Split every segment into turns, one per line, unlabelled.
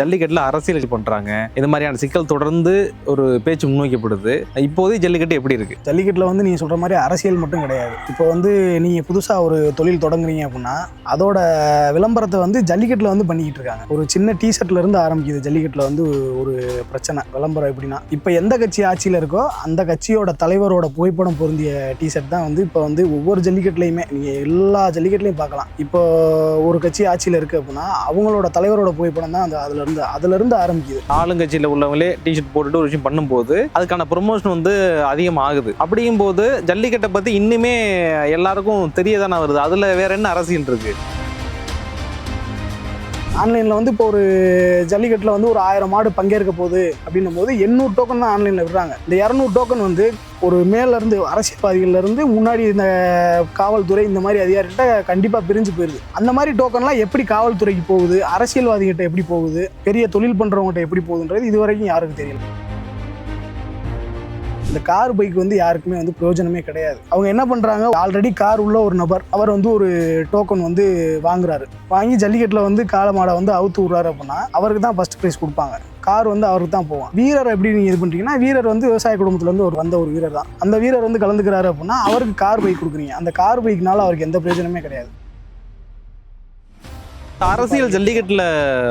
ஜல்லிக்கட்டில் அரசியல் பண்ணுறாங்க இந்த மாதிரியான சிக்கல் தொடர்ந்து ஒரு பேச்சு முன்வைக்கப்படுது. இப்போதே ஜல்லிக்கட்டு எப்படி இருக்குது
ஜல்லிக்கட்டில் வந்து நீங்கள் சொல்கிற மாதிரி அரசியல் மட்டும் கிடையாது. இப்போ வந்து நீங்கள் புதுசாக ஒரு தொழில் தொடங்குறீங்க அப்படின்னா அதோட விளம்பரத்தை வந்து ஜல்லிக்கட்டில் வந்து பண்ணிக்கிட்டு இருக்காங்க. ஒரு சின்ன டிஷர்ட்ல இருந்து ஆரம்பிக்குது ஜல்லிக்கட்டில் வந்து ஒரு பிரச்சனை. விளம்பரம் எப்படின்னா இப்போ எந்த கட்சி ஆட்சியில் இருக்கோ அந்த கட்சியோட தலைவரோட புகைப்படம் பொருந்திய டிஷர்ட் தான் வந்து இப்போ வந்து ஒவ்வொரு ஜல்லிக்கட்டுலையுமே நீங்கள் எல்லா ஜல்லிக்கட்டுலையும் பார்க்கலாம். இப்போ ஒரு கட்சி ஆட்சியில் இருக்குது அப்படின்னா அவங்களோட தலைவரோட புகைப்படம் தான் அந்த அதில் அதுலேருந்து அதுலேருந்து ஆரம்பிக்குது.
ஆளுங்கட்சியில் உள்ளவங்களே டிஷர்ட் போட்டுட்டு ஒரு விஷயம் பண்ணும்போது அதுக்கான ப்ரொமோஷன் வந்து அதிகமாகுது. அப்படிங்கும்போது ஜல்லிக்கட்டை பத்தி இன்னுமே எல்லாருக்கும் தெரியதானே வருது. அதுல வேற என்ன அரசியல் இருக்கு?
ஆன்லைனில் வந்து இப்போ ஒரு ஜல்லிக்கட்டில் வந்து ஒரு ஆயிரம் மாடு பங்கேற்க போகுது அப்படின்னும் போது எண்ணூறு டோக்கன் தான் ஆன்லைனில் விடுறாங்க. இந்த இரநூறு டோக்கன் வந்து ஒரு மேலேருந்து அரசியல்வாதிகள்லேருந்து முன்னாடி இந்த காவல்துறை இந்த மாதிரி அதிகாரிகிட்ட கண்டிப்பாக பிரிஞ்சு போயிருது. அந்த மாதிரி டோக்கன்லாம் எப்படி காவல்துறைக்கு போகுது? அரசியல்வாதிகிட்ட எப்படி போகுது? பெரிய தொழில் பண்ணுறவங்ககிட்ட எப்படி போகுதுன்றது இது வரைக்கும் யாருக்கும் தெரியல. இந்த கார் பைக் வந்து யாருக்குமே வந்து பிரயோஜனமே கிடையாது. அவங்க என்ன பண்ணுறாங்க ஆல்ரெடி கார் உள்ள ஒரு நபர் அவர் வந்து ஒரு டோக்கன் வந்து வாங்குறாரு. வாங்கி ஜல்லிக்கட்டில் வந்து காலமாடை வந்து அவுத்து விட்றாரு அப்படின்னா அவருக்கு தான் ஃபர்ஸ்ட் ப்ரைஸ் கொடுப்பாங்க. கார் வந்து அவருக்கு தான் போவான் வீரர் எப்படி நீங்கள் இது பண்ணுறீங்கன்னா வீரர் வந்து விவசாய குடும்பத்துலேருந்து ஒரு வந்த ஒரு வீரர் தான் அந்த வீரர் வந்து கலந்துக்கிறாரு அப்படின்னா அவருக்கு கார் பைக் கொடுக்குறீங்க. அந்த கார் பைக்னால அவருக்கு எந்த பிரயோஜனமே கிடையாது.
அரசியல் ஜல்லிக்கட்டுல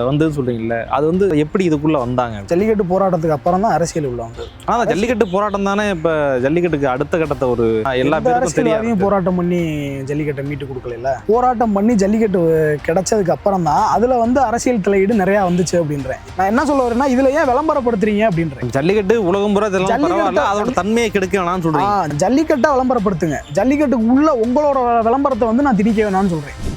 வந்து சொல்றீங்கல்ல அது வந்து எப்படி இதுக்குள்ள வந்தாங்க?
ஜல்லிக்கட்டு போராட்டத்துக்கு அப்புறம் தான் அரசியல் உள்ள வந்தது.
ஆனா ஜல்லிக்கட்டு போராட்டம் தானே இப்ப ஜல்லிக்கட்டுக்கு அடுத்த கட்டத்தை ஒரு எல்லா பேருக்கும்
போராட்டம் பண்ணி ஜல்லிக்கட்டை மீட்டு கொடுக்கல போராட்டம் பண்ணி ஜல்லிக்கட்டு கிடைச்சதுக்கு அப்புறம் தான் அதுல வந்து அரசியல் தலையீடு நிறைய வந்துச்சு அப்படின்றேன். நான் என்ன சொல்ல வரேன்னா இதுல ஏன் விளம்பரப்படுத்துறீங்க அப்படின்றேன்.
ஜல்லிக்கட்டு உலகம் பூரா
ஜல்லிக்கட்டு-
அதோட தன்மையை கெடுக்க வேணாம்னு சொல்றீங்க.
ஆ, ஜல்லிக்கட்டை விளம்பரப்படுத்துங்க. ஜல்லிக்கட்டுக்கு உள்ள உங்களோட விளம்பரத்தை வந்து நான் திணிக்க வேணாம்னு சொல்றேன்.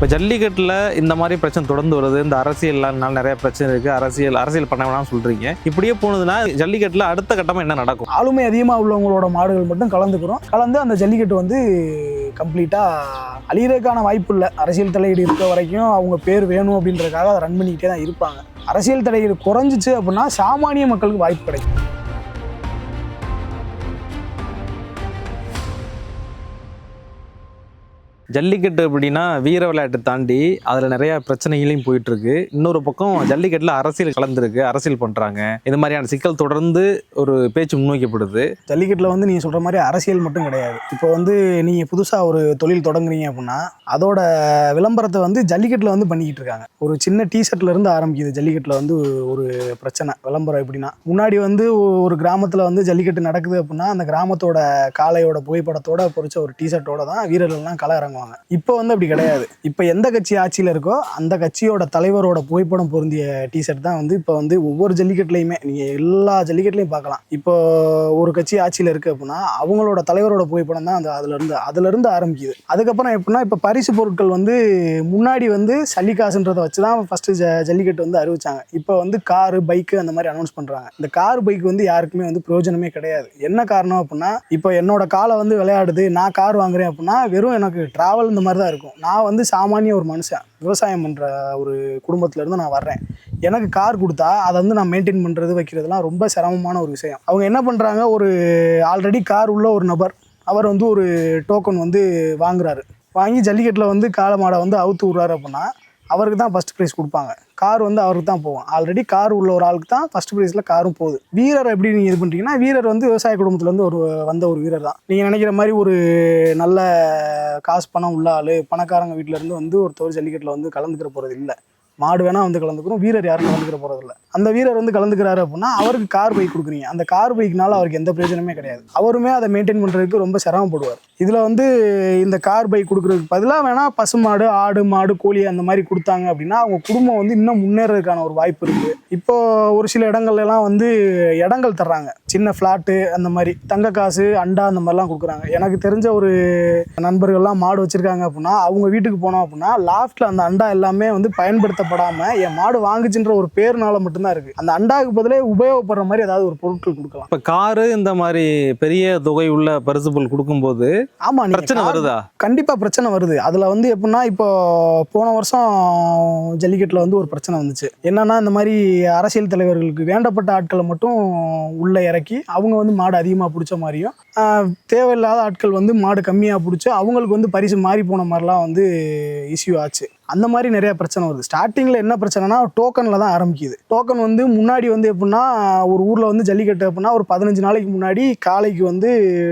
இப்போ ஜல்லிக்கட்டில் இந்த மாதிரி பிரச்சனை தொடர்ந்து வருது. இந்த அரசியல்னால நிறைய பிரச்சனை இருக்குது அரசியல் அரசியல் பண்ண வேணாம்னு சொல்கிறீங்க இப்படியே போனதுன்னா ஜல்லிக்கட்டில் அடுத்த கட்டமாக என்ன நடக்கும்?
ஆளுமை அதிகமாக உள்ளவங்களோட மாடுகள் மட்டும் கலந்துக்கிறோம். கலந்து அந்த ஜல்லிக்கட்டு வந்து கம்ப்ளீட்டாக அழியறதுக்கான வாய்ப்பு இல்லை. அரசியல் தலையீடு இருக்க வரைக்கும் அவங்க பேர் வேணும் அப்படின்றதுக்காக அதை ரன் பண்ணிக்கிட்டே தான் இருப்பாங்க. அரசியல் தலையீடு குறைஞ்சிச்சு அப்படின்னா சாமானிய மக்களுக்கு வாய்ப்பு கிடைக்கும்.
ஜல்லிக்கட்டு அப்படின்னா வீர விளையாட்டு தாண்டி அதுல நிறைய பிரச்சனைகளையும் போயிட்டு இருக்கு இன்னொரு பக்கம் ஜல்லிக்கட்டுல அரசியல் கலந்துருக்கு அரசியல் பண்றாங்க. இந்த மாதிரியான சிக்கல் தொடர்ந்து ஒரு பேச்சு முன்வைக்கப்படுது.
ஜல்லிக்கட்டில் வந்து நீங்கள் சொல்கிற மாதிரி அரசியல் மட்டும் கிடையாது. இப்போ வந்து நீங்கள் புதுசாக ஒரு தொழில் தொடங்குறீங்க அப்படின்னா அதோட விளம்பரத்தை வந்து ஜல்லிக்கட்டில் வந்து பண்ணிக்கிட்டு இருக்காங்க. ஒரு சின்ன டிஷர்ட்ல இருந்து ஆரம்பிக்குது ஜல்லிக்கட்டில் வந்து ஒரு பிரச்சனை. விளம்பரம் எப்படின்னா முன்னாடி வந்து ஒரு கிராமத்தில் வந்து ஜல்லிக்கட்டு நடக்குது அப்படின்னா அந்த கிராமத்தோட காலையோட புகைப்படத்தோட பொறிச்ச ஒரு டிஷர்ட்டோட தான் வீரர்கள்லாம் கள பண்ணுவாங்க இப்போ வந்து அப்படி கிடையாது. இப்போ எந்த கட்சி ஆட்சியில் இருக்கோ அந்த கட்சியோட தலைவரோட புகைப்படம் பொருந்திய டிஷர்ட் தான் வந்து இப்போ வந்து ஒவ்வொரு ஜல்லிக்கட்டுலையுமே நீங்கள் எல்லா ஜல்லிக்கட்டுலையும் பார்க்கலாம். இப்போ ஒரு கட்சி ஆட்சியில் இருக்குது அப்படின்னா அவங்களோட தலைவரோட புகைப்படம் தான் அந்த அதுலேருந்து அதுலேருந்து ஆரம்பிக்குது. அதுக்கப்புறம் எப்படின்னா இப்போ பரிசு பொருட்கள் வந்து முன்னாடி வந்து சல்லிக்காசுன்றதை வச்சு தான் ஃபஸ்ட்டு ஜ ஜல்லிக்கட்டு வந்து அறிவிச்சாங்க. இப்போ வந்து காரு பைக்கு அந்த மாதிரி அனௌன்ஸ் பண்ணுறாங்க இந்த கார் பைக் வந்து யாருக்குமே வந்து பிரயோஜனமே கிடையாது. என்ன காரணம் அப்படின்னா இப்போ என்னோட காலை வந்து விளையாடுது நான் கார் வாங்குறேன் அப்படின்னா வெறும் எனக்கு டிராவல் இந்த மாதிரி தான் இருக்கும். நான் வந்து சாமானிய ஒரு மனுஷன். விவசாயம் பண்ணுற ஒரு குடும்பத்துலேருந்து நான் வர்றேன். எனக்கு கார் கொடுத்தா அதை வந்து நான் மெயின்டைன் பண்ணுறது வைக்கிறதுலாம் ரொம்ப சிரமமான ஒரு விஷயம். அவங்க என்ன பண்ணுறாங்க ஒரு ஆல்ரெடி கார் உள்ள ஒரு நபர் அவர் வந்து ஒரு டோக்கன் வந்து வாங்குறாரு. வாங்கி ஜல்லிக்கட்டில் வந்து காலமாடை வந்து அவுத்து விட்றாரு அப்படின்னா அவருக்கு தான் ஃபஸ்ட் ப்ரைஸ் கொடுப்பாங்க. கார் வந்து அவருக்கு தான் போகும். ஆல்ரெடி கார் உள்ள ஒரு ஆளுக்கு தான் ஃபஸ்ட் ப்ரைஸில் காரும் போகுது. வீரர் எப்படி நீங்கள் இது பண்ணுறீங்கன்னா வீரர் வந்து விவசாய குடும்பத்துலேருந்து ஒரு வந்த ஒரு வீரர் தான். நீங்கள் நினைக்கிற மாதிரி ஒரு நல்ல காசு பணம் உள்ள ஆள் பணக்காரங்க வீட்டிலேருந்து இருந்து வந்து தோல் ஜல்லிக்கட்டில் வந்து கலந்துக்கிற போகிறது இல்லை. மாடு வேணால் வந்து கலந்துக்கிறோம் வீரர் யாரும் கலந்துக்கிற போகிறது இல்லை அந்த வீரர் வந்து கலந்துக்கிறாரு அப்படின்னா அவருக்கு கார் பைக் கொடுக்குறீங்க. அந்த கார் பைக்னால அவருக்கு எந்த பிரயோஜனமே கிடையாது. அவருமே அதை மெயின்டைன் பண்ணுறதுக்கு ரொம்ப சிரமப்படுவார். இதில் வந்து இந்த கார் பைக் கொடுக்குறதுக்கு பதிலாக வேணால் பசுமாடு ஆடு மாடு கோழி அந்த மாதிரி கொடுத்தாங்க அப்படின்னா அவங்க குடும்பம் வந்து இன்னும் முன்னேறதுக்கான ஒரு வாய்ப்பு இருக்குது இப்போது ஒரு சில இடங்கள்லாம் வந்து இடங்கள் தர்றாங்க. சின்ன ஃப்ளாட்டு அந்த மாதிரி. தங்க காசு அண்டா அந்த மாதிரிலாம் கொடுக்குறாங்க. எனக்கு தெரிஞ்ச ஒரு நண்பர்கள்லாம் மாடு வச்சுருக்காங்க அப்படின்னா அவங்க வீட்டுக்கு போனோம் அப்படின்னா லாஃப்ட்டில் அந்த அண்டா எல்லாமே வந்து பயன்படுத்த பயன்படுத்தப்படாம என் மாடு வாங்குச்சுன்ற ஒரு பேர்னால மட்டும்தான் இருக்கு. அந்த அண்டாவுக்கு பதிலே உபயோகப்படுற மாதிரி ஏதாவது ஒரு பொருட்கள் கொடுக்கலாம்.
இப்ப காரு இந்த மாதிரி பெரிய தொகை உள்ள பரிசு பொருள் கொடுக்கும்போது
ஆமா நீங்க
பிரச்சனை வருதா?
கண்டிப்பா பிரச்சனை வருது. அதுல வந்து எப்படின்னா இப்போ போன வருஷம் ஜல்லிக்கட்டுல வந்து ஒரு பிரச்சனை வந்துச்சு. என்னன்னா இந்த மாதிரி அரசியல் தலைவர்களுக்கு வேண்டப்பட்ட ஆட்களை மட்டும் உள்ள இறக்கி அவங்க வந்து மாடு அதிகமா பிடிச்ச மாதிரியும் தேவையில்லாத ஆட்கள் வந்து மாடு கம்மியா பிடிச்சி அவங்களுக்கு வந்து பரிசு மாறி போன மாதிரிலாம் வந்து இஷ்யூ ஆச்சு. அந்த மாதிரி நிறைய பிரச்சனை வருது. ஸ்டார்டிங்கில் என்ன பிரச்சனைனா டோக்கனில் தான் ஆரம்பிக்குது. டோக்கன் வந்து முன்னாடி வந்து எப்படின்னா ஒரு ஊரில் வந்து ஜல்லிக்கட்டு அப்படின்னா ஒரு பதினஞ்சு நாளைக்கு முன்னாடி காளைக்கு வந்து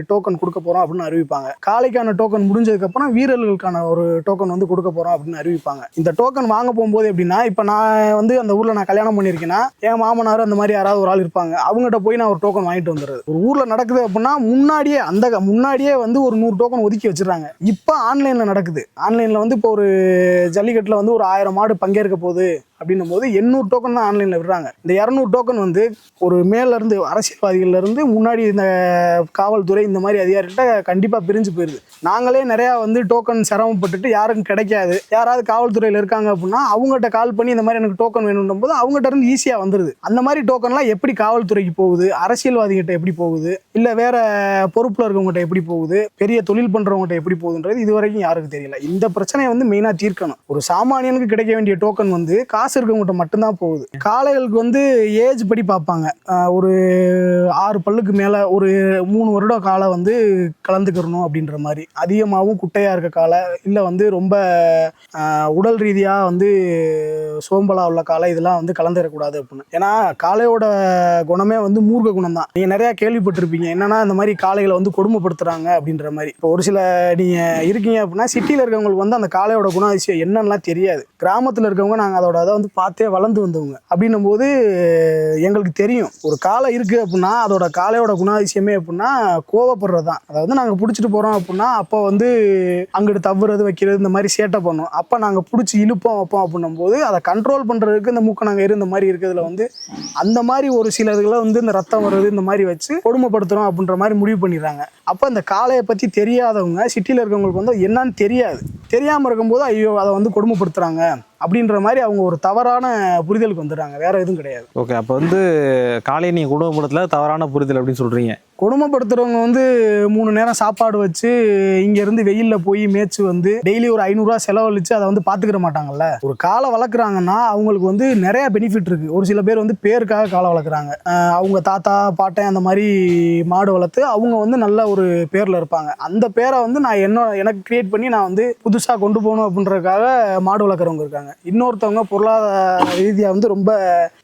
டோக்கன் கொடுக்க போகிறோம் அப்படின்னு அறிவிப்பாங்க. காளைக்கான டோக்கன் முடிஞ்சதுக்கப்புறம் வீரர்களுக்கான ஒரு டோக்கன் வந்து கொடுக்க போகிறோம் அப்படின்னு அறிவிப்பாங்க. இந்த டோக்கன் வாங்க போகும்போது எப்படின்னா இப்போ நான் வந்து அந்த ஊரில் நான் கல்யாணம் பண்ணியிருக்கேன்னா என் மாமனார் அந்த மாதிரி யாராவது ஒரு ஆள் இருப்பாங்க. அவங்ககிட்ட போய் நான் ஒரு டோக்கன் வாங்கிட்டு வந்துடுறது. ஒரு ஊரில் நடக்குது அப்படின்னா முன்னாடியே அந்த க- முன்னாடியே வந்து ஒரு நூறு டோக்கன் ஒதுக்கி வச்சிடுறாங்க. இப்போ ஆன்லைனில் நடக்குது. ஆன்லைனில் வந்து இப்போ ஒரு ஜல்லிக்கட்டில் வந்து ஒரு ஆயிரம் மாடு பங்கேற்க போகுது அப்படின்னும் போது எண்ணூறு டோக்கன் தான் ஆன்லைனில் விடுறாங்க. இந்த இரநூறு டோக்கன் வந்து ஒரு மேலேருந்து அரசியல்வாதிகள்லேருந்து முன்னாடி இந்த காவல்துறை இந்த மாதிரி அதிகாரிகிட்ட கண்டிப்பாக பிரிஞ்சு போயிடுது நாங்களே நிறையா வந்து டோக்கன் சிரமப்பட்டுட்டு யாருக்கும் கிடைக்காது. யாராவது காவல்துறையில் இருக்காங்க அப்படின்னா அவங்ககிட்ட கால் பண்ணி இந்த மாதிரி எனக்கு டோக்கன் வேணும்னும் போது அவங்ககிட்ட இருந்து ஈஸியாக வந்துடுது அந்த மாதிரி டோக்கன்லாம் எப்படி காவல்துறைக்கு போகுது? அரசியல்வாதிகிட்ட எப்படி போகுது? இல்லை வேற பொறுப்பில் இருக்கவங்ககிட்ட எப்படி போகுது? பெரிய தொழில் பண்ணுறவங்ககிட்ட எப்படி போகுதுன்றது இது வரைக்கும் யாருக்கும் தெரியல. இந்த பிரச்சனையை வந்து மெயினாக தீர்க்கணும். ஒரு சாமானியனுக்கு கிடைக்க வேண்டிய டோக்கன் வந்து காசு இருக்கவங்ககிட்ட மட்டும்தான் போகுது. காளைகளுக்கு வந்து ஏஜ் படி பார்ப்பாங்க. ஒரு ஆறு பல்லுக்கு மேலே ஒரு மூணு வருடம் காலை வந்து கலந்துக்கிறணும் அப்படின்ற மாதிரி. அதிகமாகவும் குட்டையாக இருக்க காலை இல்லை வந்து ரொம்ப உடல் ரீதியாக வந்து சோம்பலாக உள்ள காலை இதெல்லாம் வந்து கலந்துடக்கூடாது அப்படின்னு. ஏன்னா காளையோட குணமே வந்து மூர்க்க குணம் தான் நீங்கள் நிறையா கேள்விப்பட்டிருப்பீங்க. என்னன்னா இந்த மாதிரி காளைகளை வந்து கொடுமைப்படுத்துகிறாங்க அப்படின்ற மாதிரி. இப்போ ஒரு சில நீங்கள் இருக்கீங்க அப்படின்னா சிட்டியில் இருக்கவங்களுக்கு வந்து அந்த காளையோட குணாதிசயம் என்னன்னுலாம் தெரியாது. கிராமத்தில் இருக்கவங்க நாங்கள் அதோட அதை வந்து பார்த்தே வளர்ந்து வந்தவங்க. அப்படின்னும் போது எங்களுக்கு தெரியும். ஒரு காளை இருக்குது அப்படின்னா அதோட காளையோட குணாதிசயமே அப்படின்னா கோவப்படுறது தான் அதாவது நாங்கள் பிடிச்சிட்டு போகிறோம் அப்படின்னா அப்போ வந்து அங்கிட்டு தவறுறது வைக்கிறது இந்த மாதிரி சேட்டை பண்ணோம் அப்போ நாங்கள் பிடிச்சி இழுப்போம் வைப்போம் அப்படின்னும் போது அதை கண்ட்ரோல் பண்ணுறதுக்கு இந்த மூக்க நாங்கள் இருந்த மாதிரி இருக்கிறதுல வந்து அந்த மாதிரி ஒரு சில இதுகளை வந்து இந்த ரத்தம் வர்றது இந்த மாதிரி வச்சு கொடுமைப்படுத்துகிறோம் அப்படின்ற மாதிரி முடிவு பண்ணிடுறாங்க. அப்போ இந்த காளையை பற்றி தெரியாதவங்க சிட்டியில் இருக்கவங்களுக்கு வந்து என்னன்னு தெரியாது. தெரியாமல் இருக்கும்போது ஐயோ அதை வந்து கொடுமைப்படுத்துகிறாங்க அப்படின்ற மாதிரி அவங்க ஒரு தவறான புரிதலுக்கு வந்துடுறாங்க. வேற எதுவும் கிடையாது.
ஓகே அப்போ வந்து காலையை நீங்கள் குடும்பத்தில் தவறான புரிதல் அப்படின்னு சொல்கிறீங்க
கொடுமைப்படுத்துறவங்க வந்து மூணு நேரம் சாப்பாடு வச்சு இங்கேருந்து வெயிலில் போய் மேய்ச்சி வந்து டெய்லி ஒரு ஐநூறுரூவா செலவழிச்சு அதை வந்து பார்த்துக்கிற மாட்டாங்கல்ல? ஒரு காலை வளர்க்குறாங்கன்னா அவங்களுக்கு வந்து நிறைய பெனிஃபிட் இருக்குது ஒரு சில பேர் வந்து பேருக்காக காலை வளர்க்குறாங்க. அவங்க தாத்தா பாட்டன் அந்த மாதிரி மாடு வளர்த்து அவங்க வந்து நல்ல ஒரு பேரில் இருப்பாங்க. அந்த பேரை வந்து நான் என்ன எனக்கு கிரியேட் பண்ணி நான் வந்து புதுசாக கொண்டு போகணும் அப்படின்றதுக்காக மாடு வளர்க்குறவங்க இருக்காங்க. இன்னொருத்தவங்க பொருளாதார ரீதியாக வந்து ரொம்ப